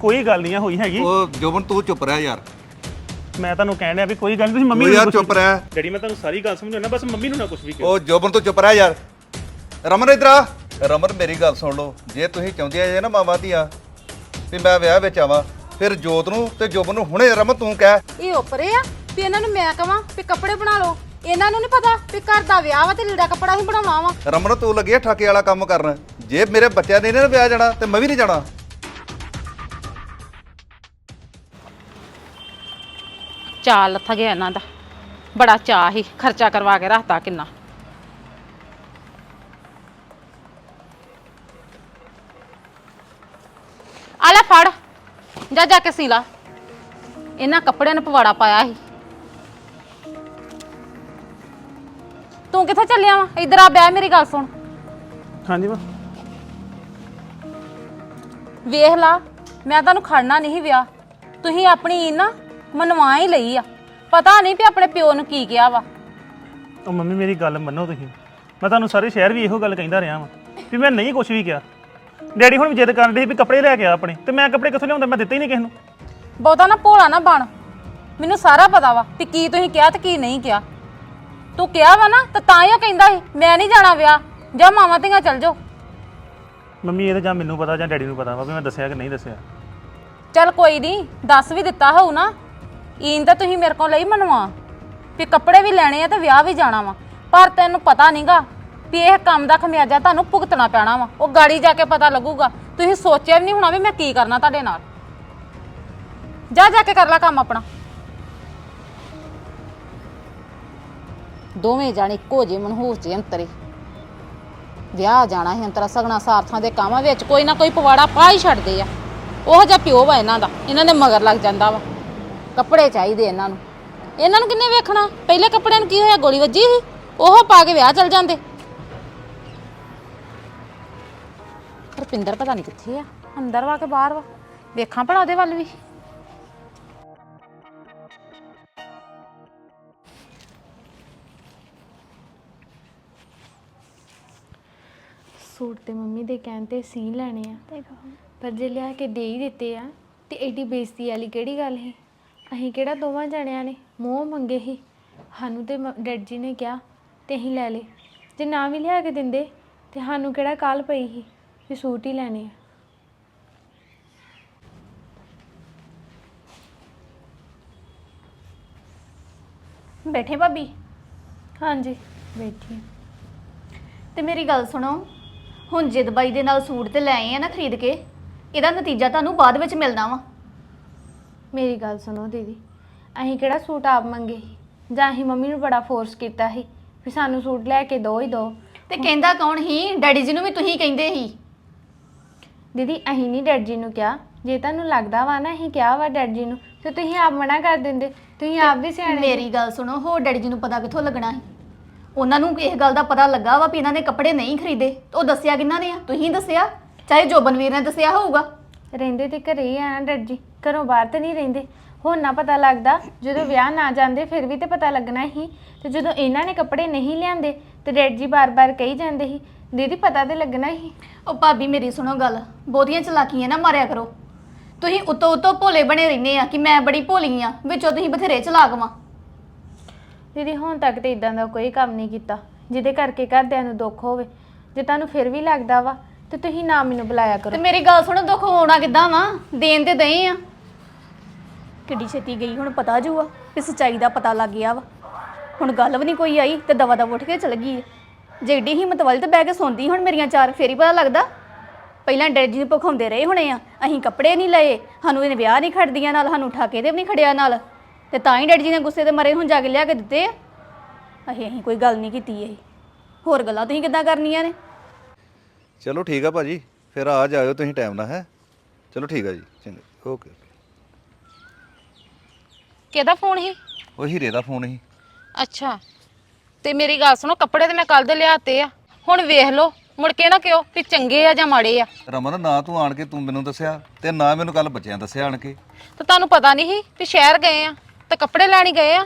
ਕੋਈ ਗੱਲ ਨਹੀਂ ਆ ਹੋਈ ਹੈਗੀ। ਉਹ ਜੋਬਨ ਤੂੰ ਚੁੱਪ ਰਹਿ ਯਾਰ। ਮੈਂ ਤੁਹਾਨੂੰ ਕਹਿਣ ਡਿਆ ਵੀ ਕੋਈ ਗੱਲ ਨਹੀਂ ਤੁਸੀਂ ਮੰਮੀ ਨੂੰ ਯਾਰ ਕੁਛ ਚੁੱਪ ਰਹਿ। ਡੈਡੀ ਮੈਂ ਤੁਹਾਨੂੰ ਸਾਰੀ ਗੱਲ ਸਮਝਾਉਣਾ ਬਸ ਮੰਮੀ ਨੂੰ ਨਾ ਕੁਝ ਵੀ ਕਹੋ। ਉਹ ਜੋਬਨ ਤੂੰ ਚੁੱਪ ਰਹਿ ਯਾਰ। ਰਮਨ ਇਧਰ ਆ। ਰਮਨ ਮੇਰੀ ਗੱਲ ਸੁਣ ਲਓ। ਜੇ ਤੁਸੀਂ ਚਾਹੁੰਦੇ ਜੇ ਨਾ ਮਾਵਾਂ ਧੀਆਂ ਵੀ ਮੈਂ ਵਿਆਹ ਵਿੱਚ ਆਵਾਂ ਫਿਰ ਜੋਤ ਨੂੰ ਤੇ ਜੋਬਨ ਨੂੰ ਹੁਣੇ ਰਮਨ ਤੂੰ ਕਹਿ। ਇਹ ਉੱਪਰੇ ਆ ਵੀ ਇਹਨਾਂ ਨੂੰ ਮੈਂ ਕਵਾਂ ਵੀ ਕੱਪੜੇ ਬਣਾ ਲਓ। ਇਹਨਾਂ ਨੂੰ ਨਹੀਂ ਪਤਾ ਵੀ ਘਰ ਦਾ ਵਿਆਹ ਵਾ ਤੇ ਲੀੜਾ ਕੱਪੜਾ ਹੀ ਬਣਾਉਣਾ ਵਾ। ਰਮਨ ਤੂੰ ਲੱਗੀ ਆ ਠਾਕੇ ਵਾਲਾ ਕੰਮ ਕਰਨ। ਜੇ ਮੇਰੇ ਬੱਚਿਆਂ ਨੇ ਨਾ ਵਿਆਹ ਜਾਣਾ ਤੇ ਮੈਂ ਵੀ ਨਹੀਂ ਜਾਣਾ। ਚਾਲ ਲੱਥ ਗਿਆ ਇਹਨਾਂ ਦਾ। ਬੜਾ ਚਾਹ ਹੀ ਖਰਚਾ ਕਰਵਾ ਕੇ ਰੱਖਤਾ ਕਿੰਨਾ। ਆ ਲੈ ਫੜ ਜਾ ਜਾ ਕੇ ਸੀ ਲਾ ਇਹਨਾਂ ਕੱਪੜਿਆਂ ਨੂੰ ਪਵਾੜਾ ਪਾਇਆ ਸੀ। ਤੂੰ ਕਿੱਥੇ ਚੱਲਿਆ ਵਾ? ਇੱਧਰ ਆ ਬੈ ਮੇਰੀ ਗੱਲ ਸੁਣ। ਹਾਂਜੀ ਮਾਂ। ਵੇਖ ਲਾ ਮੈਂ ਤੁਹਾਨੂੰ ਖੜਨਾ ਨਹੀਂ ਵਿਆਹ। ਤੁਸੀਂ ਆਪਣੀ ਨਾ ਮਨਵਾ ਹੀ ਲਈ ਆ। ਪਤਾ ਨਹੀਂ ਵੀ ਆਪਣੇ ਪਿਓ ਨੂੰ ਕੀ ਕਿਹਾ ਵਾ। ਉਹ ਮੰਮੀ ਮੇਰੀ ਗੱਲ ਮੰਨੋ ਤੁਸੀਂ। ਮੈਂ ਤੁਹਾਨੂੰ ਸਾਰੇ ਸ਼ਹਿਰ ਵੀ ਇਹੋ ਗੱਲ ਕਹਿੰਦਾ ਰਿਹਾ ਵਾਂ ਵੀ ਮੈਂ ਨਹੀਂ ਕੁਝ ਵੀ ਕਿਹਾ। ਡੈਡੀ ਹੁਣ ਵੀ ਜਿੱਦ ਕਰਨ ਦੇ ਵੀ ਕੱਪੜੇ ਲੈ ਕੇ ਆ ਆਪਣੇ ਤੇ ਮੈਂ ਕੱਪੜੇ ਕਿੱਥੋਂ ਲਿਆਉਂਦਾ? ਮੈਂ ਦਿੱਤੇ ਹੀ ਨਹੀਂ ਕਿਸੇ ਨੂੰ। ਬਹੁਤਾ ਨਾ ਭੋਲਾ ਨਾ ਬਣ। ਮੈਨੂੰ ਸਾਰਾ ਪਤਾ ਵਾ ਵੀ ਕੀ ਤੁਸੀਂ ਕਿਹਾ ਤੇ ਕੀ ਨਹੀਂ ਕਿਹਾ। ਤੂੰ ਕਿਹਾ ਵਾ ਨਾ ਤਾਂ ਤਾਂ ਹੀ ਉਹ ਕਹਿੰਦਾ ਸੀ ਮੈਂ ਨਹੀਂ ਜਾਣਾ ਵਿਆਹ ਜਾਂ ਮਾਵਾਂ ਧੀਆਂ ਚੱਲ ਜਾਓ। ਮੰਮੀ ਇਹ ਤਾਂ ਜਾਂ ਮੈਨੂੰ ਪਤਾ ਜਾਂ ਡੈਡੀ ਨੂੰ ਪਤਾ ਵਾ ਵੀ ਮੈਂ ਦੱਸਿਆ ਕਿ ਨਹੀਂ ਦੱਸਿਆ। ਚੱਲ ਕੋਈ ਨਹੀਂ ਦੱਸ ਵੀ ਦਿੱਤਾ ਹੋਊ ਨਾ। ਈਨ ਤਾਂ ਤੁਸੀਂ ਮੇਰੇ ਕੋਲ ਲਈ ਮਨਵਾ। ਵੀ ਕੱਪੜੇ ਵੀ ਲੈਣੇ ਆ ਤੇ ਵਿਆਹ ਵੀ ਜਾਣਾ ਵਾ। ਪਰ ਤੈਨੂੰ ਪਤਾ ਨਹੀਂਗਾ ਵੀ ਇਹ ਕੰਮ ਦਾ ਖਮਿਆਜਾ ਤੁਹਾਨੂੰ ਭੁਗਤਣਾ ਪੈਣਾ ਵਾ। ਉਹ ਗਾੜੀ ਜਾ ਕੇ ਪਤਾ ਲੱਗੂਗਾ। ਤੁਸੀਂ ਸੋਚਿਆ ਵੀ ਨਹੀਂ ਹੋਣਾ ਵੀ ਮੈਂ ਕੀ ਕਰਨਾ ਤੁਹਾਡੇ ਨਾਲ। ਜਾ ਜਾ ਕੇ ਕਰ ਲੈ ਕੰਮ ਆਪਣਾ। ਦੋਵੇਂ ਜਾਣੇ ਇੱਕੋ ਜਿਹੇ ਮਨਹੂਸ ਜਿਹੇ ਅੰਤਰੇ। ਵਿਆਹ ਜਾਣਾ ਹੈ ਅੰਤਰਾ ਸਗਣਾ ਸਾਰਥਾਂ ਦੇ ਕੰਮਾਂ ਵਿੱਚ ਕੋਈ ਨਾ ਕੋਈ ਪਵਾੜਾ ਪਾ ਹੀ ਛੱਡਦੇ ਆ। ਉਹ ਜਿਹਾ ਪਿਓ ਵਾ ਇਹਨਾਂ ਦਾ। ਇਹਨਾਂ ਦੇ ਮਗਰ ਲੱਗ ਜਾਂਦਾ ਵਾ। ਕੱਪੜੇ ਚਾਹੀਦੇ ਇਹਨਾਂ ਨੂੰ। ਇਹਨਾਂ ਨੂੰ ਕਿੰਨੇ ਵੇਖਣਾ? ਪਹਿਲੇ ਕੱਪੜਿਆਂ ਨੂੰ ਕੀ ਹੋਇਆ? ਗੋਲੀ ਵੱਜੀ ਸੀ? ਉਹ ਪਾ ਕੇ ਵਿਆਹ ਚਲ ਜਾਂਦੇ। ਰਪਿੰਦਰ ਪਤਾ ਨਹੀਂ ਕਿੱਥੇ ਆ। ਅੰਦਰ ਵਾ ਕੇ ਬਾਹਰ ਵਾ? ਵੇਖਾਂ ਭਲਾ ਉਹਦੇ ਵੱਲ ਵੀ। ਸੂਟ ਤੇ ਮੰਮੀ ਦੇ ਕਹਿਣ ਤੇ ਸੀ ਲੈਣੇ ਆ। ਪਰ ਜੇ ਲਿਆ ਕੇ ਦੇ ਹੀ ਦਿੱਤੇ ਆ ਤੇ ਐਡੀ ਬੇਇੱਜ਼ਤੀ ਵਾਲੀ ਕਿਹੜੀ ਗੱਲ ਹੈ? ਅਸੀਂ ਕਿਹੜਾ ਦੋਵਾਂ ਜਣਿਆਂ ਨੇ ਮੂੰਹ ਮੰਗੇ ਹੀ ਸਾਨੂੰ ਤੇ ਮ- ਡੈਡ ਜੀ ਨੇ ਕਿਹਾ ਤੇ ਅਸੀਂ ਲੈ ਲਏ। ਜੇ ਨਾ ਵੀ ਲਿਆ ਕੇ ਦਿੰਦੇ ਤੇ ਸਾਨੂੰ ਕਿਹੜਾ ਕਾਲ ਪਈ ਸੀ ਵੀ ਸੂਟ ਹੀ ਲੈਣੇ ਆ। ਬੈਠੇ ਭਾਬੀ? ਹਾਂਜੀ। ਬੈਠੀ ਤੇ ਮੇਰੀ ਗੱਲ ਸੁਣੋ ਹੁਣ ਜਿੱਦ ਬਾਈ ਦੇ ਨਾਲ ਸੂਟ ਤੇ ਲੈ ਆਏ ਆ ਨਾ ਖਰੀਦ ਕੇ ਇਹਦਾ ਨਤੀਜਾ ਤੁਹਾਨੂੰ ਬਾਅਦ ਵਿੱਚ ਮਿਲਣਾ ਵਾ। ਮੇਰੀ ਗੱਲ ਸੁਣੋ ਦੀਦੀ। ਅਸੀਂ ਕਿਹੜਾ ਸੂਟ ਆਪ ਮੰਗੇ ਸੀ? ਜਾਂ ਅਸੀਂ ਮੰਮੀ ਨੂੰ ਬੜਾ ਫੋਰਸ ਕੀਤਾ ਸੀ ਵੀ ਸਾਨੂੰ ਸੂਟ ਲੈ ਕੇ ਦੋ ਹੀ ਦੋ। ਤੇ ਕਹਿੰਦਾ ਕੌਣ ਹੀ ਡੈਡੀ ਜੀ ਨੂੰ ਵੀ ਤੁਸੀਂ ਕਹਿੰਦੇ ਸੀ। ਦੀਦੀ ਅਸੀਂ ਨਹੀਂ ਡੈਡ ਜੀ ਨੂੰ ਕਿਹਾ। ਜੇ ਤੁਹਾਨੂੰ ਲੱਗਦਾ ਵਾ ਨਾ ਅਸੀਂ ਕਿਹਾ ਵਾ ਡੈਡ ਜੀ ਨੂੰ ਤੇ ਤੁਸੀਂ ਆਪ ਮਨਾ ਕਰ ਦਿੰਦੇ। ਤੁਸੀਂ ਆਪ ਵੀ ਸਿਆਣੇ ਮੇਰੀ ਗੱਲ ਸੁਣੋ ਹੋਰ ਡੈਡੀ ਜੀ ਨੂੰ ਪਤਾ ਕਿੱਥੋਂ ਲੱਗਣਾ ਸੀ? ਉਹਨਾਂ ਨੂੰ ਇਸ ਗੱਲ ਦਾ ਪਤਾ ਲੱਗਾ ਵਾ ਵੀ ਇਹਨਾਂ ਨੇ ਕੱਪੜੇ ਨਹੀਂ ਖਰੀਦੇ। ਤੇ ਉਹ ਦੱਸਿਆ ਕਿਹਨਾਂ ਨੇ ਆ? ਤੁਸੀਂ ਦੱਸਿਆ? ਚਾਹੇ ਜੋਬਨਵੀਰ ਨੇ ਦੱਸਿਆ ਹੋਊਗਾ। ਰਹਿੰਦੇ ਤੇ ਘਰੇ ਹੀ ਆ ਨਾ ਡੈਡ ਜੀ ਘਰੋਂ ਬਾਹਰ ਤੇ ਨਹੀਂ ਰਹਿੰਦੇ। ਹੁਣ ਨਾ ਪਤਾ ਲੱਗਦਾ ਜਦੋਂ ਵਿਆਹ ਨਾ ਜਾਂਦੇ ਫਿਰ ਵੀ ਤੇ ਪਤਾ ਲੱਗਣਾ ਹੀ। ਤੇ ਜਦੋਂ ਇਹਨਾਂ ਨੇ ਕੱਪੜੇ ਨਹੀਂ ਲਿਆਂਦੇ ਤੇ ਡੈਡ ਜੀ ਬਾਰ-ਬਾਰ ਕਹੀ ਜਾਂਦੇ ਸੀ ਦੀਦੀ ਪਤਾ ਤੇ ਲੱਗਣਾ ਹੀ। ਉਹ ਭਾਬੀ ਮੇਰੀ ਸੁਣੋ ਗੱਲ ਬਹੁਤੀਆਂ ਚਲਾਕੀਆਂ ਨਾ ਮਾਰਿਆ ਕਰੋ। ਤੁਸੀਂ ਉਤੋਂ ਉਤੋਂ ਭੋਲੇ ਬਣੇ ਰਹਿੰਦੇ ਆ ਕਿ ਮੈਂ ਬੜੀ ਭੋਲੀ ਆ ਵਿੱਚੋਂ ਤੁਸੀਂ ਬਥੇਰੇ ਚਲਾਕ ਵਾਂ। ਦੀਦੀ ਹੁਣ ਤੱਕ ਤੇ ਇਦਾਂ ਦਾ ਕੋਈ ਕੰਮ ਨਹੀਂ ਕੀਤਾ ਜਿਹਦੇ ਕਰਕੇ ਘਰਦਿਆਂ ਨੂੰ ਦੁੱਖ ਹੋਵੇ। ਜੇ ਤੁਹਾਨੂੰ ਫਿਰ ਵੀ ਲੱਗਦਾ ਵਾ ਤੇ ਤੁਸੀਂ ਨਾ ਮੈਨੂੰ ਬੁਲਾਇਆ ਤੇ ਕਰੋ ਮੇਰੀ ਗੱਲ ਸੁਣੋ ਦੁੱਖ ਹੋਣਾ ਕਿੱਦਾਂ ਵਾ? ਦੇਣ ਤੇ ਦਏ ਆ। ਕਿੱਡੀ ਛੇਤੀ ਗਈ ਹੁਣ ਪਤਾ ਜੂਆ ਕਿ ਸੱਚਾਈ ਦਾ ਪਤਾ ਲੱਗ ਗਿਆ ਵਾ। ਹੁਣ ਗੱਲ ਵੀ ਨਹੀਂ ਕੋਈ ਆਈ ਤੇ ਦਵਾ ਦਵ ਉੱਠ ਕੇ ਚਲ ਗਈ ਹੈ। ਜੇ ਏਡੀ ਹਿੰਮਤ ਵਾਲੀ ਤੇ ਬਹਿ ਕੇ ਸੌਂਦੀ ਹੁਣ ਮੇਰੀਆਂ ਚਾਰ ਫੇਰੀ ਪਤਾ ਲੱਗਦਾ। ਪਹਿਲਾਂ ਡੈਡ ਜੀ ਨੂੰ ਭਖਾਉਂਦੇ ਰਹੇ ਹੋਣੇ ਆ ਅਸੀਂ ਕੱਪੜੇ ਨਹੀਂ ਲਏ ਸਾਨੂੰ ਇਹਨੇ ਵਿਆਹ ਨਹੀਂ ਖੜਦੀਆਂ ਨਾਲ ਸਾਨੂੰ ਠਾਕੇ ਤੇ ਵੀ ਨਹੀਂ ਖੜਿਆ ਨਾਲ। ਤੇ ਤਾਂ ਹੀ ਡੈਡ ਜੀ ਨੇ ਗੁੱਸੇ ਦੇ ਮਾਰੇ ਹੁਣ ਜਾ ਕੇ ਲਿਆ ਕੇ ਦਿੱਤੇ ਆ। ਅਸੀਂ ਅਸੀਂ ਕੋਈ ਗੱਲ ਨਹੀਂ ਕੀਤੀ ਇਹ। ਹੋਰ ਗੱਲਾਂ ਤੁਸੀਂ ਕਿੱਦਾਂ ਕਰਨੀਆਂ ਨੇ? ਚਲੋ ਠੀਕ ਆ ਭਾਜੀ ਫਿਰ ਆ ਜਾਇਓ ਤੁਸੀਂ ਟਾਈਮ ਨਾਲ ਹੈ? ਚਲੋ ਠੀਕ ਆ ਜੀ ਚੰਗਾ ਓਕੇ ਕਿਹਦਾ ਫੋਨ ਸੀ? ਉਹ ਹੀਰੇ ਦਾ ਫੋਨ ਸੀ। ਅੱਛਾ ਤੇ ਮੇਰੀ ਗੱਲ ਸੁਣੋ ਕੱਪੜੇ ਤੇ ਮੈਂ ਕੱਲ ਦੇ ਲਿਆਤੇ ਆ। ਹੁਣ ਵੇਖ ਲਓ ਮੁੜ ਕੇ ਨਾ ਕਿਉਂ ਵੀ ਚੰਗੇ ਆ ਜਾਂ ਮਾੜੇ ਆ। ਰਮਨ ਨਾ ਤੂੰ ਆਣ ਕੇ ਤੂੰ ਮੈਨੂੰ ਦੱਸਿਆ ਤੇ ਨਾ ਮੈਨੂੰ ਕੱਲ ਬੱਚਿਆਂ ਦੱਸਿਆ ਆਣ ਕੇ। ਤੇ ਤੁਹਾਨੂੰ ਪਤਾ ਨਹੀਂ ਸੀ ਵੀ ਸ਼ਹਿਰ ਗਏ ਆ ਤੇ ਕੱਪੜੇ ਲੈਣ ਹੀ ਗਏ ਆ।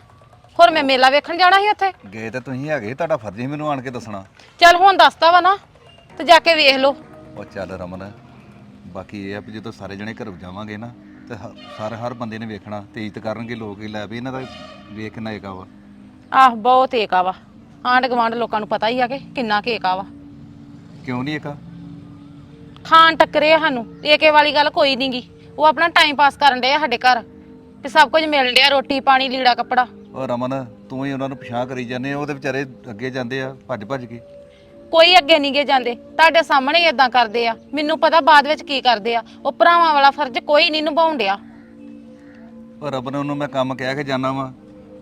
ਹੋਰ ਮੈਂ ਮੇਲਾ ਵੇਖਣ ਜਾਣਾ ਸੀ ਉੱਥੇ। ਗਏ ਤੇ ਤੁਸੀਂ ਹੈਗੇ ਤੁਹਾਡਾ ਫਰਜ਼ ਸੀ ਮੈਨੂੰ ਆਣ ਕੇ ਦੱਸਣਾ। ਚੱਲ ਹੁਣ ਦੱਸਤਾ ਵਾ ਨਾ ਤੇ ਜਾ ਕੇ ਵੇਖ ਲਓ। ਉਹ ਚੱਲ ਰਮਨ ਬਾਕੀ ਇਹ ਆ ਵੀ ਜਦੋਂ ਸਾਰੇ ਜਣੇ ਘਰ ਜਾਵਾਂਗੇ ਨਾ ਤੇ ਹ- ਸਾਰੇ ਹਰ ਬੰਦੇ ਨੇ ਵੇਖਣਾ ਤੇ ਇੱਜ਼ਤ ਕਰਨਗੇ ਲੋਕ ਹੀ ਲੈ ਵੀ ਇਹਨਾਂ ਦਾ ਵੇਖ ਕਿੰਨਾ ਏਕਾ ਵਾ। ਆਹ ਬਹੁਤ ਏਕਾ ਵਾ। ਆਂਢ ਗੁਆਂਢ ਲੋਕਾਂ ਨੂੰ ਪਤਾ ਹੀ ਆ ਕਿ ਕਿੰਨਾ ਕੁ ਏਕਾ ਵਾ। ਕਿਉਂ ਨਹੀਂ ਏਕਾ? ਖਾਣ ਟੱਕਰੇ ਆ ਸਾਨੂੰ ਏਕੇ ਵਾਲੀ ਗੱਲ ਕੋਈ ਨਹੀਂਗੀ ਉਹ ਆਪਣਾ ਟਾਈਮ ਪਾਸ ਕਰਨ ਡਏ ਆ ਸਾਡੇ ਘਰ ਤੇ ਸਭ ਕੁਝ ਮਿਲਣ ਡਿਆ ਰੋਟੀ ਪਾਣੀ ਲੀੜਾ ਕੱਪੜਾ। ਉਹ ਰਮਨ ਤੂੰ ਹੀ ਉਹਨਾਂ ਨੂੰ ਪਛਾਣ ਕਰੀ ਜਾਂਦੇ ਉਹਦੇ ਵਿਚਾਰੇ ਅੱਗੇ ਜਾਂਦੇ ਆ ਭੱਜ ਭੱਜ ਕੇ। ਕੋਈ ਅੱਗੇ ਨਹੀਂ ਗੇ ਜਾਂਦੇ। ਤੁਹਾਡੇ ਸਾਹਮਣੇ ਹੀ ਇਦਾਂ ਕਰਦੇ ਆ। ਮੈਨੂੰ ਪਤਾ ਬਾਅਦ ਵਿੱਚ ਕੀ ਕਰਦੇ ਆ। ਉਹ ਭਰਾਵਾਂ ਵਾਲਾ ਫਰਜ਼ ਕੋਈ ਨਹੀਂ ਨਿਭਾਉਣ ਡਿਆ। ਉਹ ਰਬ ਨੇ ਉਹਨੂੰ ਮੈਂ ਕੰਮ ਕਹਿ ਕੇ ਜਾਣਾ ਵਾ।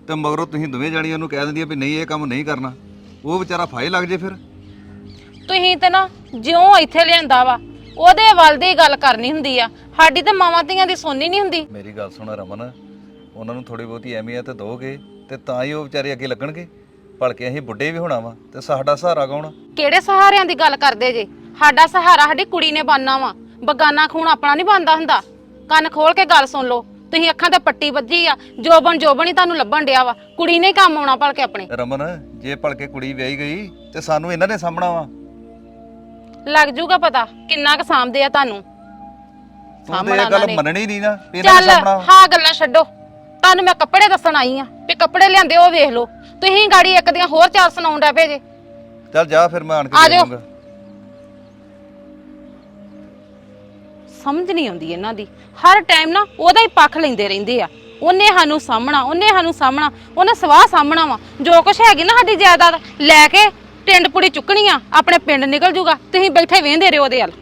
ਤੇ ਮਗਰੋਂ ਤੁਸੀਂ ਦੋਵੇਂ ਜਾਣੀਆਂ ਉਹਨੂੰ ਕਹਿ ਦਿੰਦੀਆਂ ਵੀ ਨਹੀਂ ਇਹ ਕੰਮ ਨਹੀਂ ਕਰਨਾ। ਉਹ ਵਿਚਾਰਾ ਫਾਇ ਲੱਗ ਜੇ ਫਿਰ। ਤੁਸੀਂ ਤੇ ਨਾ ਜਿਉਂ ਇੱਥੇ ਲਿਆਂਦਾ ਵਾ ਉਹਦੇ ਵੱਲ ਦੀ ਗੱਲ ਕਰਨੀ ਹੁੰਦੀ ਆ। ਸਾਡੀ ਤੇ ਮਾਵਾਂ ਧੀਆਂ ਦੀ ਸੁਣਨੀ ਨਹੀਂ ਹੁੰਦੀ। ਮੇਰੀ ਗੱਲ ਸੁਣ ਰਮਨ ਉਹਨਾਂ ਨੂੰ ਥੋੜੀ ਬਹੁਤੀ ਅਹਿਮੀਅਤ ਦੋਗੇ ਤੇ ਤਾਂ ਹੀ ਉਹ ਵਿਚਾਰੇ ਅੱਗੇ ਲੱਗਣਗੇ। ਭਲਕੇ ਅਸੀਂ ਬੁੱਢੇ ਵੀ ਹੋਣਾ ਵਾ ਤੇ ਸਾਡਾ ਸਹਾਰਾ ਕੌਣ? ਕਿਹੜੇ ਸਹਾਰਿਆਂ ਦੀ ਗੱਲ ਕਰਦੇ ਜੇ? ਸਾਡਾ ਸਹਾਰਾ ਸਾਡੀ ਕੁੜੀ ਨੇ ਬਣਨਾ ਵਾ। ਬਗਾਨਾ ਖੂਨ ਆਪਣਾ ਨਹੀਂ ਬਣਦਾ ਹੁੰਦਾ। ਕੰਨ ਖੋਲ ਕੇ ਗੱਲ ਸੁਣ ਲਓ। ਤੁਸੀਂ ਅੱਖਾਂ ਤੇ ਪੱਟੀ ਵੱਜੀ ਆ। ਜੋਬਨ ਜੋਬਨ ਹੀ ਤੁਹਾਨੂੰ ਲੱਭਣ ਡਿਆ ਵਾ। ਕੁੜੀ ਨੇ ਹੀ ਕੰਮ ਆਉਣਾ ਭਲਕੇ ਆਪਣੇ। ਰਮਨ ਜੇ ਭਲਕੇ ਕੁੜੀ ਵਿਆਹੀ ਗਈ ਤੇ ਸਾਨੂੰ ਇਹਨਾਂ ਨੇ ਸਾਹਮਣਾ ਵਾ। ਲੱਗ ਜੂਗਾ ਪਤਾ ਕਿੰਨਾ ਕੁ ਸਾਂਭਦੇ ਆ ਤੁਹਾਨੂੰ। ਤੂੰ ਤੇ ਇਹ ਗੱਲ ਨੇ। ਮੰਨਣੀ ਨਹੀਂ ਨਾ ਵੀ ਇਹਨਾਂ ਨੇ ਚੱਲ ਸਾਹਮਣਾ ਵਾ। ਹਾਂ ਗੱਲਾਂ ਛੱਡੋ। ਤੁਹਾਨੂੰ ਮੈਂ ਕੱਪੜੇ ਦੱਸਣ ਆਈ ਆ ਵੀ ਕੱਪੜੇ ਲਿਆਂਦੇ ਉਹ ਵੇਖ ਲਓ। ਤੁਸੀਂ ਗਾੜੀ ਇੱਕ ਦੀਆਂ ਹੋਰ ਚਾਰ ਸੁਣਾਉਣ ਡੈ ਪਏ ਜੇ। ਚੱਲ ਜਾ ਫਿਰ ਮੈਂ ਆਣ ਆ ਕੇ ਜਾਓ। ਦੇਖੂੰਗਾ ਸਮਝ ਨਹੀਂ ਆਉਂਦੀ ਇਹਨਾਂ ਦੀ। ਹਰ ਟਾਈਮ ਨਾ ਉਹਦਾ ਹੀ ਪੱਖ ਲੈਂਦੇ ਰਹਿੰਦੇ ਆ। ਉਹਨੇ ਸਾਨੂੰ ਸਾਹਮਣਾ ਉਹਨੇ ਸਾਨੂੰ ਸਾਹਮਣਾ ਉਹਨੇ ਸਵਾਹ ਸਾਹਮਣਾ ਵਾ। ਜੋ ਕੁਛ ਹੈਗੀ ਨਾ ਸਾਡੀ ਜਾਇਦਾਦ ਲੈ ਕੇ ਟਿੰਡ ਪੁੜੀ ਚੁੱਕਣੀ ਆ ਆਪਣੇ ਪਿੰਡ ਨਿਕਲ ਜੂਗਾ। ਤੁਸੀਂ ਬੈਠੇ ਵੇਂਦੇ ਰਹੋ ਉਹਦੇ ਵੱਲ।